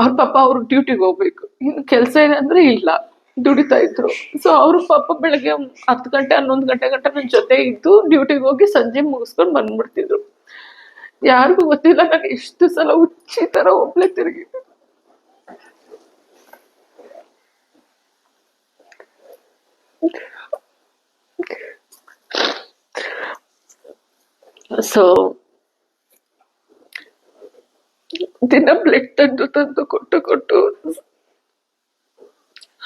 ಅವ್ರ ಪಾಪ ಅವ್ರ ಡ್ಯೂಟಿಗೆ ಹೋಗ್ಬೇಕು. ಇನ್ನು ಕೆಲಸ ಏನಂದ್ರೆ ಇಲ್ಲ. ದುಡಿತಾ ಇದ್ರು. ಸೊ ಅವ್ರ ಪಾಪ ಬೆಳಗ್ಗೆ ಹತ್ತು ಗಂಟೆ, ಹನ್ನೊಂದು ಗಂಟೆ ಗಂಟೆ ನನ್ನ ಜೊತೆ ಇದ್ದು ಡ್ಯೂಟಿಗೆ ಹೋಗಿ ಸಂಜೆ ಮುಗಿಸ್ಕೊಂಡು ಬಂದ್ಬಿಡ್ತಿದ್ರು. ಯಾರಿಗೂ ಗೊತ್ತಿಲ್ಲ, ನಾನು ಎಷ್ಟು ಸಲ ಹುಚ್ಚಿ ತರ ಒಬ್ಳೆ ತಿರುಗಿದ್ದೆ ಸೊ ದಿನ ಬ್ಲಡ್ ತಂದು ತಂದು ಕೊಟ್ಟು ಕೊಟ್ಟು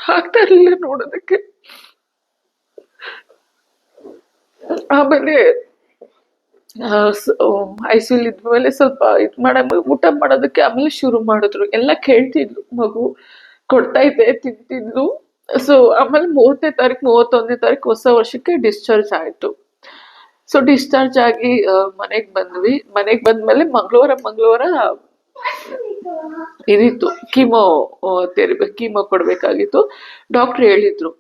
ಹಾಕ್ತಾ ಇರಲಿಲ್ಲ ನೋಡೋದಕ್ಕೆ. ಆಮೇಲೆ ಐಸಿಲ್ ಇದ್ಮೇಲೆ ಸ್ವಲ್ಪ ಇದ್ ಮಾಡ, ಊಟ ಮಾಡೋದಕ್ಕೆ ಆಮೇಲೆ ಶುರು ಮಾಡಿದ್ರು. ಎಲ್ಲ ಕೇಳ್ತಿದ್ಲು, ಮಗು ಕೊಡ್ತಾ ಇದ್ದೆ ತಿಂತಿದ್ಲು. ಸೊ ಆಮೇಲೆ ಮೂವತ್ತನೇ ತಾರೀಕು ಮೂವತ್ತೊಂದನೇ ತಾರೀಕು ಹೊಸ ವರ್ಷಕ್ಕೆ ಡಿಸ್ಚಾರ್ಜ್ ಆಯ್ತು. ಸೊ ಡಿಸ್ಚಾರ್ಜ್ ಆಗಿ ಮನೆಗೆ ಬಂದ್ವಿ. ಮನೆಗೆ ಬಂದ್ಮೇಲೆ ಮಂಗಳವಾರ ಮಂಗಳವಾರ ಇದಿತ್ತು. ಕೀಮೋ ತೆರಿ ಕೀಮೋ ಕೊಡ್ಬೇಕಾಗಿತ್ತು. ಡಾಕ್ಟರ್ ಹೇಳಿದ್ರು.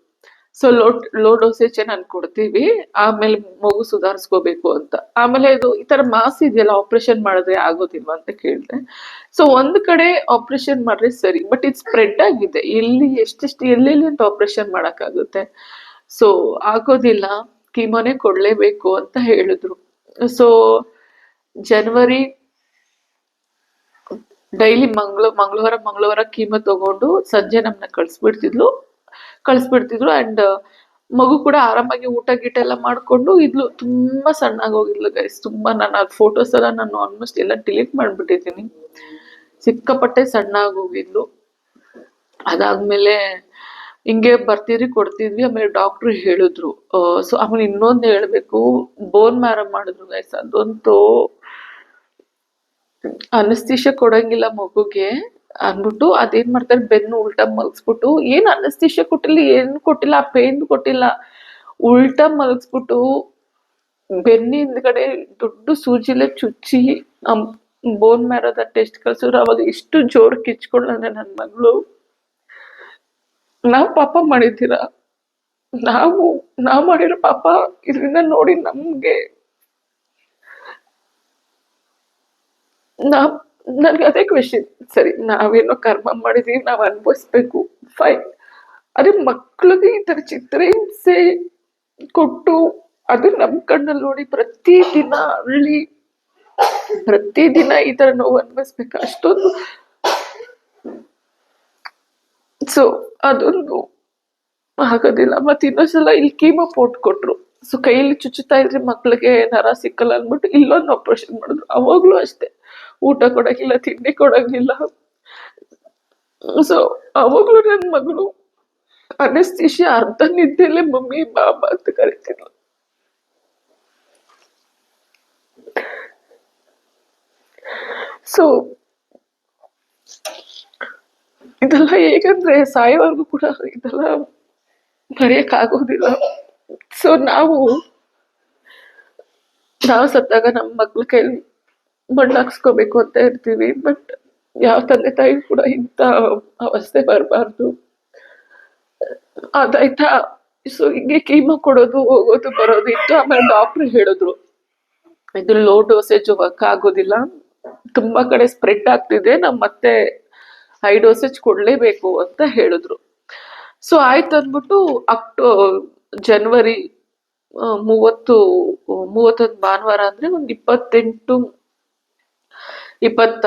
ಸೊ ಲೋ ಲೋ ಡೋಸೇಜ್ ನಾನು ಕೊಡ್ತೀವಿ ಆಮೇಲೆ ಮಗು ಸುಧಾರಿಸ್ಕೋಬೇಕು ಅಂತ. ಆಮೇಲೆ ಇದು ಈ ತರ ಮಾಸ್ ಇದೆಯಲ್ಲ ಆಪರೇಷನ್ ಮಾಡಿದ್ರೆ ಆಗೋದಿಲ್ವಾ ಅಂತ ಕೇಳಿದೆ. ಸೊ ಒಂದ್ ಕಡೆ ಆಪರೇಷನ್ ಮಾಡ್ರೆ ಸರಿ ಬಟ್ ಇದು ಸ್ಪ್ರೆಡ್ ಆಗಿದೆ. ಎಲ್ಲಿ, ಎಷ್ಟೆಷ್ಟು, ಎಲ್ಲೆಲ್ಲಿ ಅಂತ ಆಪರೇಷನ್ ಮಾಡೋಕ್ಕಾಗುತ್ತೆ. ಸೊ ಆಗೋದಿಲ್ಲ, ಕೀಮೋನೇ ಕೊಡ್ಲೇಬೇಕು ಅಂತ ಹೇಳಿದ್ರು. ಸೊ ಜನವರಿ ಡೈಲಿ ಮಂಗ್ಳ, ಮಂಗಳವಾರ ಮಂಗಳವಾರ ಕೀಮೋ ತಗೊಂಡು ಸಂಜೆ ನಮ್ಮನ್ನ ಕಳಿಸ್ಬಿಡ್ತಿದ್ಲು. ಕಳಿಸ್ಬಿಡ್ತಿದ್ರು ಅಂಡ್ ಮಗು ಕೂಡ ಆರಾಮಾಗಿ ಊಟ ಗೀಟ ಎಲ್ಲ ಮಾಡ್ಕೊಂಡು ಇದ್ಲು. ತುಂಬಾ ಸಣ್ಣಾಗಿ ಹೋಗಿದ್ಲು ಗೈಸ್ ತುಂಬಾ ನಾನು ಆ ಫೋಟೋಸ್ ಎಲ್ಲ ನಾನು ಆಲ್ಮೋಸ್ಟ್ ಎಲ್ಲ ಡಿಲೀಟ್ ಮಾಡ್ಬಿಟ್ಟಿದ್ದೀನಿ. ಸಿಕ್ಕಾಪಟ್ಟೆ ಸಣ್ಣಾಗಿ ಹೋಗಿದ್ಲು. ಅದಾದ್ಮೇಲೆ ಹಿಂಗೆ ಬರ್ತೀರಿ ಕೊಡ್ತಿದ್ವಿ. ಆಮೇಲೆ ಡಾಕ್ಟ್ರು ಹೇಳಿದ್ರು. ಸೊ ಆಮೇಲೆ ಇನ್ನೊಂದು ಹೇಳಬೇಕು. ಬೋನ್ ಮ್ಯಾರ ಮಾಡಿದ್ರು ಗೈಸ್ ಅದಂತೂ ಅನಸ್ತಿಷ ಕೊಡಂಗಿಲ್ಲ ಮಗುಗೆ. ಅಂದ್ಬಿಟ್ಟು ಅದೇನ್ ಮಾಡ್ತಾರೆ, ಬೆನ್ನು ಉಲ್ಟಾ ಮಲಗಿಸ್ಬಿಟ್ಟು ಏನು ಅನಸ್ತಿಷ್ಯ ಕೊಟ್ಟಿಲ್ಲ, ಏನು ಕೊಟ್ಟಿಲ್ಲ, ಆ ಪೇನ್ ಕೊಟ್ಟಿಲ್ಲ, ಉಲ್ಟಾ ಮಲಗಿಸ್ಬಿಟ್ಟು ಬೆನ್ನಿ ಹಿಂದ್ಗಡೆ ದೊಡ್ಡ ಸೂಜಿಲೆ ಚುಚ್ಚಿ ಬೋನ್ ಮ್ಯಾರೋದ ಟೆಸ್ಟ್ ಕಳ್ಸಿದ್ರು, ಅವಾಗ ಇಷ್ಟು ಜೋರ್ ಕಿಚ್ಕೊಂಡ್ರೆ ನನ್ನ ಮಗಳು. ನಾವು ಪಾಪ ಮಾಡಿದ್ದೀರ? ನಾವು ನಾವು ಮಾಡಿರೋ ಪಾಪ ಇದರಿಂದ ನೋಡಿ ನಮ್ಗೆ. ನಾವ್ ನನ್ಗೆ ಅದೇ ಕ್ವೆಶನ್ ಸರಿ, ನಾವೇನೋ ಕರ್ಮ ಮಾಡಿದೀವಿ, ನಾವು ಅನುಭವಿಸ್ಬೇಕು. ಫೈನ್ ಅದೇ ಮಕ್ಳಿಗೆ ಈ ಥರ ಚಿತ್ರಹಿಂಸೆ ಕೊಟ್ಟು ಅದು ನಮ್ಮ ಕಣ್ಣಲ್ಲಿ ನೋಡಿ ಪ್ರತಿ ದಿನ ಅರಳಿ ಪ್ರತಿ ದಿನ ಈ ಥರ ನೋವು ಅನ್ಭವಿಸ್ಬೇಕು. ಅಷ್ಟೊಂದು ಸೊ ಅದೊಂದು ಆಗೋದಿಲ್ಲ. ಮತ್ತೆ ಇನ್ನೊಂದ್ಸಲ ಇಲ್ಲಿ ಕೀಮೋ ಪೋಟ್ ಕೊಟ್ರು. ಸೊ ಕೈಯಲ್ಲಿ ಚುಚ್ಚುತ್ತಾ ಇದ್ರೆ ಮಕ್ಕಳಿಗೆ ನರ ಸಿಕ್ಕಲ್ಲ ಅಂದ್ಬಿಟ್ಟು ಇಲ್ಲೊಂದು ಆಪರೇಷನ್ ಮಾಡಿದ್ರು. ಅವಾಗ್ಲೂ ಅಷ್ಟೇ. ಊಟ ಕೊಡಂಗಿಲ್ಲ, ತಿಂಡಿ ಕೊಡಂಗಿಲ್ಲ. ಸೊ ಅವಾಗಲೂ ನನ್ನ ಮಗಳು ಅನಸ್ತಿಷಿ ಅರ್ಧ ನಿದ್ದೆಲೆ ಮಮ್ಮಿ ಬಾಬಾ ಅಂತ ಕರಿತಿದ್ಲು. ಸೊ ಇದೆಲ್ಲ ಹೇಗಂದ್ರೆ ಸಾಯೋವರೆಗೂ ಕೂಡ ಇದೆಲ್ಲ ಮರೆಯಕ್ಕಾಗೋದಿಲ್ಲ. ಸೊ ನಾವು ನಾವು ಸತ್ತಾಗ ನಮ್ಮ ಮಕ್ಳ ಕೈಲಿ ಮಣ್ಣು ಹಾಕ್ಸ್ಕೋಬೇಕು ಅಂತ ಇರ್ತೀವಿ ಬಟ್ ಯಾವ ತಂದೆ ತಾಯಿ ಕೂಡ ಇಂಥ ಅವಸ್ಥೆ ಬರಬಾರ್ದು. ಅದಾಯ್ತಾ? ಸೊ ಹಿಂಗೆ ಕೀಮೋ ಕೊಡೋದು, ಹೋಗೋದು, ಬರೋದು, ಇತ್ತು. ಆಮೇಲೆ ಡಾಕ್ಟ್ರು ಹೇಳಿದ್ರು, ಇದು ಲೋ ಡೋಸೇಜ್ ವರ್ಕ್ ಆಗೋದಿಲ್ಲ. ತುಂಬಾ ಕಡೆ ಸ್ಪ್ರೆಡ್ ಆಗ್ತಿದೆ. ನಾವು ಮತ್ತೆ ಹೈ ಡೋಸೇಜ್ ಕೊಡ್ಲೇಬೇಕು ಅಂತ ಹೇಳಿದ್ರು. ಸೊ ಆಯ್ತು ಅಂದ್ಬಿಟ್ಟು ಅಕ್ಟೋ ಜನವರಿ ಮೂವತ್ತು, ಮೂವತ್ತೊಂದು ಭಾನುವಾರ ಅಂದ್ರೆ ಒಂದು ಇಪ್ಪತ್ತೆಂಟು ಇಪ್ಪತ್ತ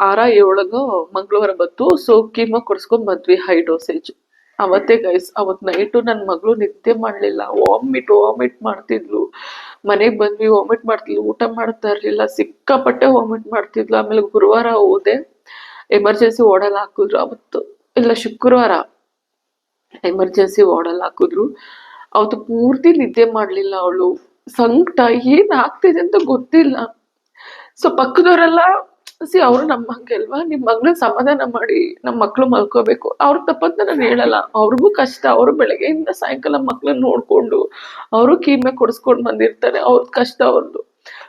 ಆರ ಏಳಗೋ ಮಂಗಳವಾರ ಬಂತು ಸೊ ಕೀಮೋ ಕೊಡ್ಸ್ಕೊಂಡ್ ಬಂದ್ವಿ ಹೈ ಡೋಸೇಜ್ ಅವತ್ತೇ ಗೈಸ್ ಅವತ್ ನೈಟು ನನ್ನ ಮಗಳು ನಿದ್ದೆ ಮಾಡ್ಲಿಲ್ಲ. ವಾಮಿಟ್ ವಾಮಿಟ್ ಮಾಡ್ತಿದ್ಲು. ಮನೆಗೆ ಬಂದ್ವಿ ವಾಮಿಟ್ ಮಾಡ್ತಿದ್ಲು. ಊಟ ಮಾಡ್ತಾ ಇರ್ಲಿಲ್ಲ. ಸಿಕ್ಕಾಪಟ್ಟೆ ವಾಮಿಟ್ ಮಾಡ್ತಿದ್ಲು. ಆಮೇಲೆ ಗುರುವಾರ ಹೋದೆ. ಎಮರ್ಜೆನ್ಸಿ ವಾರ್ಡಲ್ಲಿ ಹಾಕಿದ್ರು. ಅವತ್ತು ಇಲ್ಲ, ಶುಕ್ರವಾರ ಎಮರ್ಜೆನ್ಸಿ ವಾರ್ಡಲ್ಲಿ ಹಾಕಿದ್ರು. ಅವತ್ತು ಪೂರ್ತಿ ನಿದ್ದೆ ಮಾಡ್ಲಿಲ್ಲ ಅವಳು. ಸಂಕಟ, ಏನ್ ಆಗ್ತಿದೆ ಅಂತ ಗೊತ್ತಿಲ್ಲ. ಸೊ ಪಕ್ಕದವರೆಲ್ಲ ಸಿ, ಅವರು ನಮ್ಮ ಹಂಗೆ ಅಲ್ವಾ ನಿಮ್ ಮಗಳನ್ನ ಸಮಾಧಾನ ಮಾಡಿ ನಮ್ಮ ಮಕ್ಕಳು ಮಲ್ಕೋಬೇಕು. ಅವ್ರ ತಪ್ಪಂತ ನಾನು ಹೇಳಲ್ಲ. ಅವ್ರಿಗೂ ಕಷ್ಟ. ಅವರು ಬೆಳಗ್ಗೆಯಿಂದ ಸಾಯಂಕಾಲ ಮಕ್ಕಳನ್ನ ನೋಡ್ಕೊಂಡು ಅವರು ಕೀಮೆ ಕೊಡಿಸ್ಕೊಂಡು ಬಂದಿರ್ತಾರೆ. ಅವ್ರದ್ದು ಕಷ್ಟ ಅವ್ರದ್ದು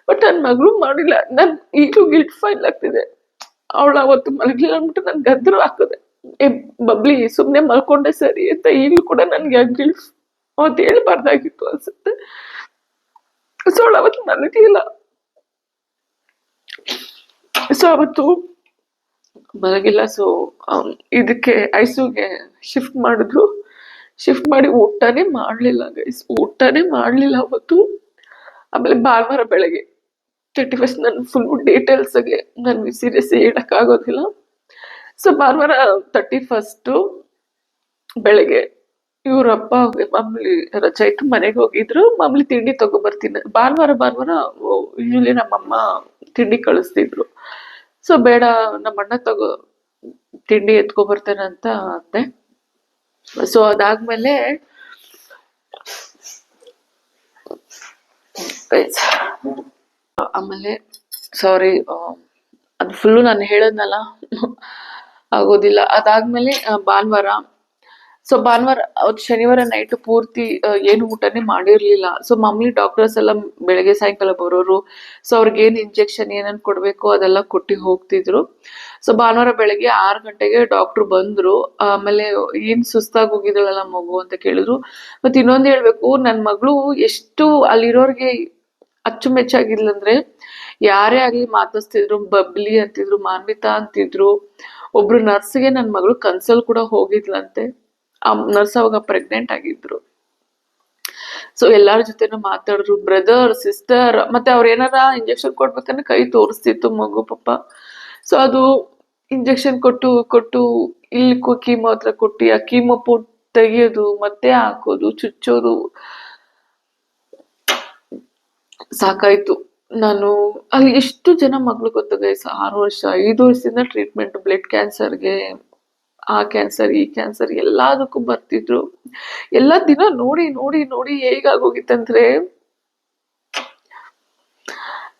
ಬಟ್ ನನ್ನ ಮಗಳು ಮಾಡಿಲ್ಲ. ನನ್ ಈಗಲೂ ಗಿಲ್ಟ್ ಫೈಲ್ ಆಗ್ತಿದೆ. ಅವಳು ಅವತ್ತು ಮಲಗಿಲ್ಲ ಅಂದ್ಬಿಟ್ಟು ನನ್ ಗದ್ರು ಹಾಕಿದೆ. ಏ, ಬಬ್ಲಿ ಸುಮ್ಮನೆ ಮಲ್ಕೊಂಡೆ ಸರಿ ಅಂತ ಈಗಲೂ ಕೂಡ ನನ್ಗೆ ಗಿಲ್ಟ್ ಅವತ್ತು ಹೇಳ್ಬಾರ್ದಾಗಿತ್ತು ಅನ್ಸುತ್ತೆ. ಸೊ ಅವಳು ಅವತ್ತು ಮಲಗಿಲ್ಲ. ಸೊ ಅವತ್ತು ಮಲಗಿಲ್ಲ. ಸೊ ಇದಕ್ಕೆ ಐಸುಗೆ ಶಿಫ್ಟ್ ಮಾಡಿದ್ರು. ಶಿಫ್ಟ್ ಮಾಡಿ ಊಟನೇ ಮಾಡಲಿಲ್ಲ ಗೈಸ್ ಊಟನೇ ಮಾಡಲಿಲ್ಲ ಅವತ್ತು. ಆಮೇಲೆ ಭಾನುವಾರ ಬೆಳಗ್ಗೆ ತರ್ಟಿ ಫಸ್ಟ್ ನನ್ನ ಫುಲ್ ಡೀಟೇಲ್ಸ್ಗೆ ನನಗೆ ಸೀರಿಯಸ್ ಹೇಳೋಕ್ಕಾಗೋದಿಲ್ಲ. ಸೊ ಭಾನುವಾರ ತರ್ಟಿ ಫಸ್ಟು ಬೆಳಗ್ಗೆ ಇವ್ರ ಅಪ್ಪ ಮಾಮೂಲಿ ರಜೆ ಇತ್ತು ಮನೆಗೆ ಹೋಗಿದ್ರು. ಮಾಮೂಲಿ ತಿಂಡಿ ತಗೊಬರ್ತೀನಿ. ಭಾನುವಾರ ಭಾನುವಾರ ಯೂಶಲಿ ನಮ್ಮಮ್ಮ ತಿಂಡಿ ಕಳಿಸ್ತಿದ್ರು. ಸೊ, ಬೇಡ ನಮ್ಮ ಅಣ್ಣ ತಗೋ, ತಿಂಡಿ ಎತ್ಕೊ ಬರ್ತೇನೆ ಅಂತ ಅಂದೆ. ಸೊ, ಅದಾದ್ಮೇಲೆ ಆಮೇಲೆ ಸಾರಿ ಅದು ಫುಲ್ಲು ನಾನು ಹೇಳದ್ನಲ್ಲ, ಆಗೋದಿಲ್ಲ. ಅದಾದ್ಮೇಲೆ, ಭಾನುವಾರ ಸೊ ಭಾನುವಾರ ಅವತ್ತು ಶನಿವಾರ ನೈಟ್ ಪೂರ್ತಿ ಏನು ಊಟನೇ ಮಾಡಿರ್ಲಿಲ್ಲ. ಸೊ ಮಮ್ಮಿ ಡಾಕ್ಟರ್ಸ್ ಎಲ್ಲ ಬೆಳಗ್ಗೆ ಸಾಯಂಕಾಲ ಬರೋರು. ಸೊ ಅವ್ರಿಗೆ ಏನು ಇಂಜೆಕ್ಷನ್ ಏನನ್ ಕೊಡಬೇಕು ಅದೆಲ್ಲ ಕೊಟ್ಟು ಹೋಗ್ತಿದ್ರು. ಸೊ ಭಾನುವಾರ ಬೆಳಗ್ಗೆ ಆರು ಗಂಟೆಗೆ ಡಾಕ್ಟ್ರು ಬಂದ್ರು. ಆಮೇಲೆ ಏನ್ ಸುಸ್ತಾಗಿ ಹೋಗಿದ್ದಾಳಲ್ಲ ಮಗು ಅಂತ ಕೇಳಿದ್ರು. ಮತ್ತೆ ಇನ್ನೊಂದು ಹೇಳ್ಬೇಕು ನನ್ನ ಮಗಳು ಎಷ್ಟು ಅಲ್ಲಿರೋರಿಗೆ ಅಚ್ಚುಮೆಚ್ಚಾಗಿದ್ಲಂದ್ರೆ ಯಾರೇ ಆಗ್ಲಿ ಮಾತಾಡ್ತಿದ್ರು ಬಬ್ಲಿ ಅಂತಿದ್ರು, ಮಾನ್ವಿತಾ ಅಂತಿದ್ರು, ಒಬ್ರು ನರ್ಸ್ಗೆ ನನ್ನ ಮಗಳು ಕನ್ಸಲ್ ಕೂಡ ಹೋಗಿದ್ಲಂತೆ. ಆ ನರ್ಸ್ ಅವಾಗ ಪ್ರೆಗ್ನೆಂಟ್ ಆಗಿದ್ರು. ಸೊ ಎಲ್ಲಾರ ಜೊತೆನೂ ಮಾತಾಡಿದ್ರು ಬ್ರದರ್ ಸಿಸ್ಟರ್ ಮತ್ತೆ ಅವ್ರ ಏನಾರ ಇಂಜೆಕ್ಷನ್ ಕೊಡ್ಬೇಕಂದ್ರೆ ಕೈ ತೋರಿಸ್ತಿತ್ತು ಮಗು, ಪಾಪ. ಸೊ ಅದು ಇಂಜೆಕ್ಷನ್ ಕೊಟ್ಟು ಕೊಟ್ಟು ಇಲ್ಲಿ ಕೀಮೋ ಹತ್ರ ಕೊಟ್ಟು, ಆ ಕೀಮೋ ತೆಗಿಯೋದು ಮತ್ತೆ ಹಾಕೋದು, ಚುಚ್ಚೋದು. ಸಾಕಾಯ್ತು. ನಾನು ಅಲ್ಲಿ ಎಷ್ಟು ಜನ ಮಗ್ಳು ಗೊತ್ತು ಆರು ವರ್ಷ, ಐದು ವರ್ಷದಿಂದ ಟ್ರೀಟ್ಮೆಂಟ್ ಬ್ಲಡ್ ಕ್ಯಾನ್ಸರ್ಗೆ ಆ ಕ್ಯಾನ್ಸರ್ ಈ ಕ್ಯಾನ್ಸರ್ ಎಲ್ಲದಕ್ಕೂ ಬರ್ತಿದ್ರು. ಎಲ್ಲ ದಿನ ನೋಡಿ ನೋಡಿ ನೋಡಿ ಹೇಗಾಗೋಗಿತ್ತಂದ್ರೆ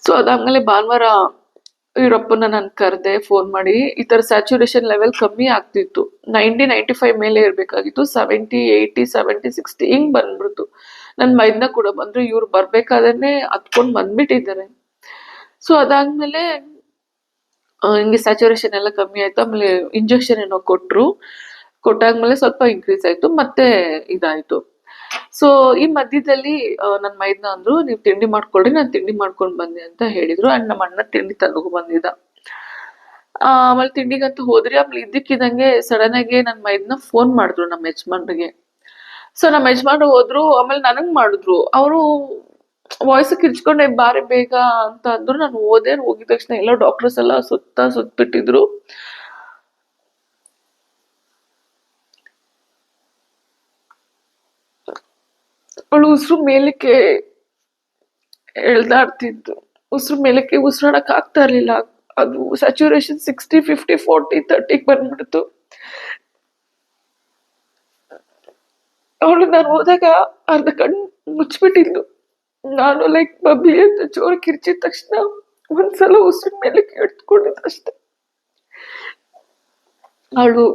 ಸೊ ಅದಾದ್ಮೇಲೆ ಭಾನುವಾರ ಇವರಪ್ಪನ ನಾನು ಕರೆದೆ ಫೋನ್ ಮಾಡಿ, ಈ ಥರ ಸ್ಯಾಚುರೇಷನ್ ಲೆವೆಲ್ ಕಮ್ಮಿ ಆಗ್ತಿತ್ತು. ನೈಂಟಿ ನೈಂಟಿ ಫೈವ್ ಮೇಲೆ ಇರಬೇಕಾಗಿತ್ತು ಸೆವೆಂಟಿ ಏಯ್ಟಿ ಸೆವೆಂಟಿ ಸಿಕ್ಸ್ಟಿ ಹಿಂಗ್ ಬಂದ್ಬಿಡ್ತು. ನನ್ನ ಮೈದ್ನ ಕೂಡ ಬಂದ್ರು, ಇವ್ರು ಬರ್ಬೇಕಾದ್ರೆ ಹತ್ಕೊಂಡು ಬಂದ್ಬಿಟ್ಟಿದ್ದಾರೆ. ಸೊ ಅದಾದ್ಮೇಲೆ ಹಿಂಗೆ ಸ್ಯಾಚುರೇಷನ್ ಎಲ್ಲ ಕಮ್ಮಿ ಆಯ್ತು, ಆಮೇಲೆ ಇಂಜೆಕ್ಷನ್ ಏನೋ ಕೊಟ್ರು. ಕೊಟ್ಟಾದ್ಮೇಲೆ ಸ್ವಲ್ಪ ಇನ್ಕ್ರೀಸ್ ಆಯ್ತು, ಮತ್ತೆ ಇದಾಯ್ತು. ಸೊ ಈ ಮಧ್ಯದಲ್ಲಿ ನನ್ನ ಮೈದ್ನ ಅಂದ್ರು, ನೀವು ತಿಂಡಿ ಮಾಡ್ಕೊಳ್ರಿ, ನಾನು ತಿಂಡಿ ಮಾಡ್ಕೊಂಡು ಬಂದೆ ಅಂತ ಹೇಳಿದ್ರು. ಅಂಡ್ ನಮ್ಮ ಅಣ್ಣ ತಿಂಡಿ ತಂದು ಬಂದಿದ್ದ. ಆಮೇಲೆ ತಿಂಡಿಗಂತ ಹೋದ್ರಿ, ಆಮೇಲೆ ಇದ್ದಕ್ಕಿದಂಗೆ ಸಡನ್ ಆಗಿ ನನ್ನ ಮೈದ್ನ ಫೋನ್ ಮಾಡಿದ್ರು ನಮ್ಮ ಯಜಮಾನ್ರಿಗೆ. ಸೊ ನಮ್ಮ ಯಜಮಾನ್ರು ಹೋದ್ರು, ಆಮೇಲೆ ನನಗ್ ಮಾಡಿದ್ರು. ಅವರು ವಾಯ್ಸ್ ಕಿರ್ಚ್ಕೊಂಡೆ, ಬಾರಿ ಬೇಗ ಅಂತ ಅಂದ್ರು. ನಾನು ಓದೇ, ಹೋಗಿದ ತಕ್ಷಣ ಎಲ್ಲ ಡಾಕ್ಟರ್ಸ್ ಎಲ್ಲ ಸುತ್ತ ಸುತ್ತಬಿಟ್ಟಿದ್ರು ಅವಳು ಉಸಿರು ಮೇಲಕ್ಕೆ ಎಳ್ದಾಡ್ತಿದ್ದು. ಉಸಿರು ಮೇಲಕ್ಕೆ ಉಸಿರಾಡಕ್ ಆಗ್ತಾ ಇರ್ಲಿಲ್ಲ. ಅದು ಸ್ಯಾಚುರೇಷನ್ ಸಿಕ್ಸ್ಟಿ ಫಿಫ್ಟಿ ಫೋರ್ಟಿ ತರ್ಟಿಗೆ ಬಂದ್ಬಿಡ್ತು. ಅವಳು ನಾನು ಹೋದಾಗ ಅರ್ಧ ಕಣ್ಣು ಮುಚ್ಚಿಬಿಟ್ಟಿದ್ಲು ನಾನು ಲೈಕ್ ಬಬ್ಲಿ ಅಂತ ಜೋರು ಕಿರ್ಚಿದ ತಕ್ಷಣ ಒಂದ್ಸಲ ಉಸಿರು ಮೇಲೆ ಅಷ್ಟೆ ಅವಳು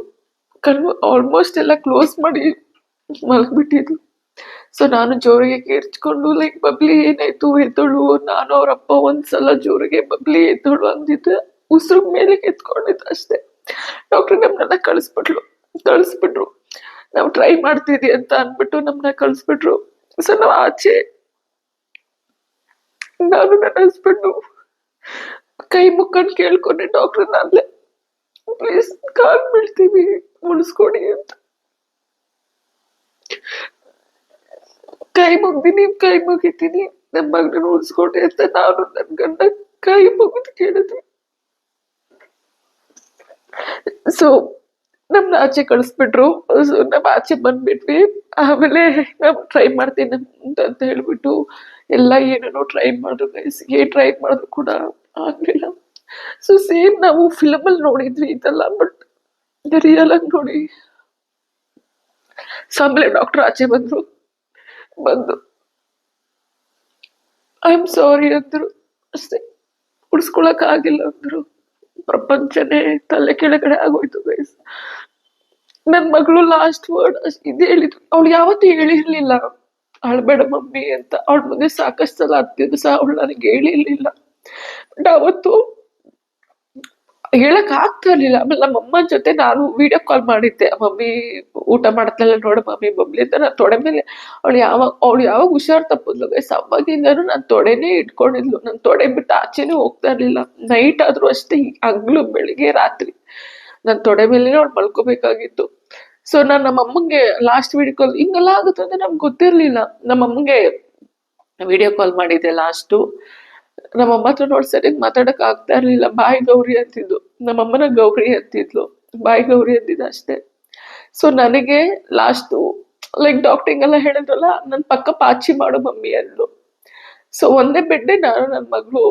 ಕಣ್ಣು ಆಲ್ಮೋಸ್ಟ್ ಎಲ್ಲ ಕ್ಲೋಸ್ ಮಾಡಿ ಮಲಗ್ಬಿಟ್ಟಿದ್ಲು. ಸೊ ನಾನು ಜೋರಿಗೆ ಕೇರ್ಚ್ಕೊಂಡು ಲೈಕ್ ಬಬ್ಲಿ ಏನಾಯ್ತು ಎದ್ದಳು, ನಾನು ಅವರಪ್ಪ ಒಂದ್ಸಲ ಜೋರಿಗೆ ಬಬ್ಲಿ ಎದ್ದಳು ಅಂದಿದ್ದೆ ಉಸಿರು ಮೇಲೆ ಕೆತ್ಕೊಂಡಿದ್ದ ಅಷ್ಟೇ ಡಾಕ್ಟರ್ ನಮ್ಮನ್ನ ಕಳಿಸ್ಬಿಟ್ಲು, ಕಳಿಸ್ಬಿಟ್ರು. ನಾವು ಟ್ರೈ ಮಾಡ್ತಿದ್ವಿ ಅಂತ ಅಂದ್ಬಿಟ್ಟು ನಮ್ಮನ್ನ ಕಳಿಸ್ಬಿಟ್ರು. ಸೊ ನಾವು ಆಚೆ ನಾನು ನನ್ನ ಹಸ್ಬೆಂಡು ಕೈ ಮುಕ್ಕಂಡು ಕೇಳ್ಕೊಂಡೆ ಡಾಕ್ಟರ್ ನಾನ್ಲೆ ಪ್ಲೀಸ್ ಕಾಲ್ ಬೀಳ್ತೀವಿ ಉಳಿಸ್ಕೊಡಿ ಅಂತ. ಕೈ ಮುಗ್ದಿನಿ, ಕೈ ಮುಗಿತೀನಿ ನಮ್ಮ ಮಗನ ಉಳಿಸ್ಕೊಡಿ ಅಂತ ನಾನು ನನ್ನ ಗಂಡ ಕೈ ಮುಗಿದು ಕೇಳಿದ್ವಿ. ಸೊ ನಮ್ನ ಆಚೆ ಕಳಿಸ್ಬಿಟ್ರು. ಸೊ ಆಚೆ ಬಂದ್ಬಿಟ್ವಿ. ಆಮೇಲೆ ನಾವು ಟ್ರೈ ಮಾಡ್ತೀನಿ ಅಂತ ಹೇಳ್ಬಿಟ್ಟು ಎಲ್ಲ ಏನೇನೋ ಟ್ರೈ ಮಾಡಿದ್ರು ಗೈಸ್ ಏನು ಟ್ರೈ ಮಾಡಿದ್ರು ಕೂಡ ಆಗಲಿಲ್ಲ. ಸೊ ಸೇಮ್ ನಾವು ಫಿಲಮಲ್ಲಿ ನೋಡಿದ್ವಿ ಇದೆಲ್ಲ ಬಟ್ ರಿಯಲ್ ಆಗಿ ನೋಡಿ ಸೊ ಡಾಕ್ಟರ್ ಆಚೆ ಬಂದರು. ಬಂದು ಐ ಆಮ್ ಸಾರಿ ಅಂದರು. ಅಷ್ಟೇ. ಉಳಿಸ್ಕೊಳಕ್ ಆಗಿಲ್ಲ ಅಂದ್ರು. ಪ್ರಪಂಚನೇ ತಲೆ ಕೆಳಗಡೆ ಆಗೋಯ್ತು ಗೈಸ್ ನನ್ ಮಗಳು ಲಾಸ್ಟ್ ವರ್ಡ್ ಇದು ಹೇಳಿದ್ರು ಅವಳು ಯಾವತ್ತೂ ಹೇಳಿರ್ಲಿಲ್ಲ. ಅಳ್ಬೇಡ ಮಮ್ಮಿ ಅಂತ. ಅವಳ ಮುಂದೆ ಸಾಕಷ್ಟು ಸಲ ಹತ್ತಿದ್ರು ಸಹ ಅವಳು ನನಗೆ ಹೇಳಿರ್ಲಿಲ್ಲ. ಬಟ್ ಅವತ್ತು ಹೇಳಕ್ ಆಗ್ತಾ ಇರ್ಲಿಲ್ಲ. ಆಮೇಲೆ ನಮ್ಮ ಅಮ್ಮನ ಜೊತೆ ನಾನು ವಿಡಿಯೋ ಕಾಲ್ ಮಾಡಿದ್ದೆ. ಮಮ್ಮಿ ಊಟ ಮಾಡ್ತಲ್ಲ ನೋಡು ಮಮ್ಮಿ ಬಬ್ಲಿ ಅಂತ ನಾನು ತೊಡೆ ಮೇಲೆ, ಅವಳು ಯಾವಾಗ ಅವಳು ಯಾವಾಗ ಹುಷಾರ್ ತಪ್ಪಿದ್ಲು ಗೈಸ್ ಅವಾಗಿಂದನೂ ನಾನು ತೊಡೆನೇ ಇಟ್ಕೊಂಡಿದ್ಲು. ನಾನು ತೊಡೆ ಬಿಟ್ಟು ಆಚೆನೇ ಹೋಗ್ತಾ ಇರ್ಲಿಲ್ಲ. ನೈಟ್ ಆದ್ರೂ ಅಷ್ಟೇ ಹಗ್ಲು ಬೆಳಿಗ್ಗೆ ರಾತ್ರಿ ನಾನು ತೊಡೆ ಮೇಲೆ ಅವ್ಳು ಮಲ್ಕೋಬೇಕಾಗಿತ್ತು. ಸೊ ನಾನು ನಮ್ಮ ಅಮ್ಮಂಗೆ ಲಾಸ್ಟ್ ವಿಡಿಯೋ ಕಾಲ್ ಹಿಂಗೆಲ್ಲ ಆಗುತ್ತೆ ಅಂತ ನಮ್ಗೆ ಗೊತ್ತಿರಲಿಲ್ಲ. ನಮ್ಮ ಅಮ್ಮಂಗೆ ವಿಡಿಯೋ ಕಾಲ್ ಮಾಡಿದ್ದೆ ಲಾಸ್ಟು ನಮ್ಮ ಅಮ್ಮ ಹತ್ರ ನೋಡಿ ಸರಿಯಾಗಿ ಮಾತಾಡಕ್ ಆಗ್ತಾ ಇರ್ಲಿಲ್ಲ. ಬಾಯಿ ಗೌರಿ ಅಂತಿದ್ಲು ನಮ್ಮಮ್ಮನ ಗೌರಿ ಅಂತಿದ್ಲು. ಬಾಯಿ ಗೌರಿ ಅಂತಿದ್ದ ಅಷ್ಟೇ. ಸೊ ನನಗೆ ಲಾಸ್ಟು ಲೈಕ್ ಡಾಕ್ಟಿಂಗ್ ಎಲ್ಲ ಹೇಳಿದ್ರಲ್ಲ ನನ್ನ ಪಕ್ಕ ಪಾಚಿ ಮಾಡು ಮಮ್ಮಿ ಅಂದ್ಲು. ಸೊ ಒಂದೇ ಬೆಡ್ಡೆ ನಾನು ನನ್ನ ಮಗಳು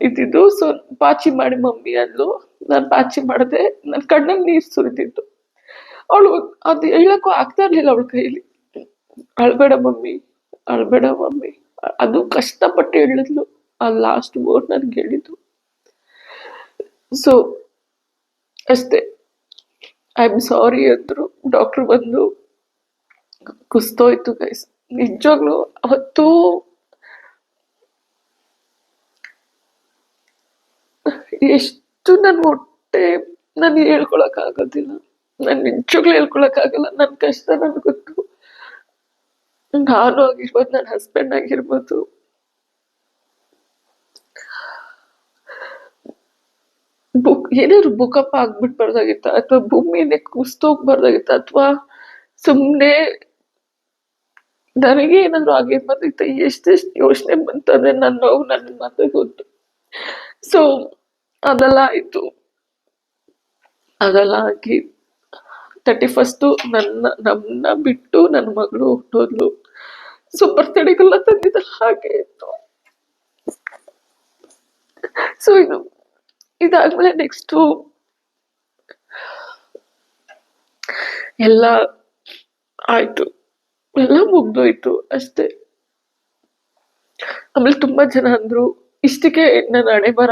ಇದ್ದಿದ್ದು. ಸೊ ಪಾಚಿ ಮಾಡಿ ಮಮ್ಮಿ ಅಂದ್ಲು. ನಾನು ಪಾಚಿ ಮಾಡಿದೆ ನನ್ನ ಕಣ್ಣಲ್ಲಿ ನೀರು ಸುರಿದಿತ್ತು. ಅವಳು ಅದು ಹೇಳಕ್ಕೂ ಆಗ್ತಾ ಇರ್ಲಿಲ್ಲ ಅವಳ ಕೈಲಿ ಅಳ್ಬೇಡ ಮಮ್ಮಿ ಅಳ್ಬೇಡ ಮಮ್ಮಿ. ಅದು ಕಷ್ಟಪಟ್ಟು ಹೇಳಿದ್ಲು. ಆ ಲಾಸ್ಟ್ ವರ್ಡ್ ನನ್ಗೆ ಹೇಳಿದ್ದು ಸೊ ಅಷ್ಟೇ. ಐ ಆಮ್ ಸಾರಿ ಅಂದರು ಡಾಕ್ಟರ್ ಬಂದು ಕುಸ್ತೋಯ್ತು ಗೈಸ್ ನಿಜವಾಗ್ಲು ಅವತ್ತು ಎಷ್ಟು ನನ್ನ ಹೊಟ್ಟೆ ನಾನು ಹೇಳ್ಕೊಳಕಾಗೋದಿಲ್ಲ ನಾನು ನಿಜವಾಗ್ಲೂ ಹೇಳ್ಕೊಳಕ್ ಆಗಲ್ಲ. ನನ್ನ ಕಷ್ಟ ನನ್ಗೆ ಗೊತ್ತು. ನಾನು ಆಗಿರ್ಬೋದು ನನ್ನ ಹಸ್ಬೆಂಡ್ ಆಗಿರ್ಬೋದು. ಬುಕ್ ಏನಾದ್ರು ಭೂಕಂಪ ಆಗ್ಬಿಟ್ಬಾರ್ದಾಗಿತ್ತ? ಅಥವಾ ಭೂಮಿನೇ ಕುಸ್ತೋಗ್ಬಾರ್ದಾಗಿತ್ತ ಅಥವಾ ಸುಮ್ಮನೆ ನನಗೆ ಏನಾದ್ರು ಆಗಿರ್ಬಾರ್ದಿತ್ತ ಎಷ್ಟೆಷ್ಟು ಯೋಚನೆ ಬಂತಂದ್ರೆ ನನ್ನ ನೋವು ನನ್ನ ಮಾತ್ರ ಗೊತ್ತು. ಸೊ ಅದೆಲ್ಲ ಆಯಿತು. ಅದೆಲ್ಲ ಆಗಿ ತರ್ಟಿ ಫಸ್ಟು ನನ್ನ ನಮ್ಮನ್ನ ಬಿಟ್ಟು ನನ್ನ ಮಗಳು ಹುಟ್ಟೋದ್ಲು. ಸೊ ಬರ್ತಡೆಗೆಲ್ಲ ತಂದಿದ್ದ ಹಾಗೆ ಇತ್ತು. ಸೊ ಇದು ಇದಾದ್ಮೇಲೆ ನೆಕ್ಸ್ಟು ಎಲ್ಲ ಆಯ್ತು. ಎಲ್ಲ ಮುಗ್ದೋಯ್ತು ಅಷ್ಟೇ. ಆಮೇಲೆ ತುಂಬಾ ಜನ ಅಂದ್ರು ಇಷ್ಟಕ್ಕೆ ನನ್ನ ಹಣೆ ಬರ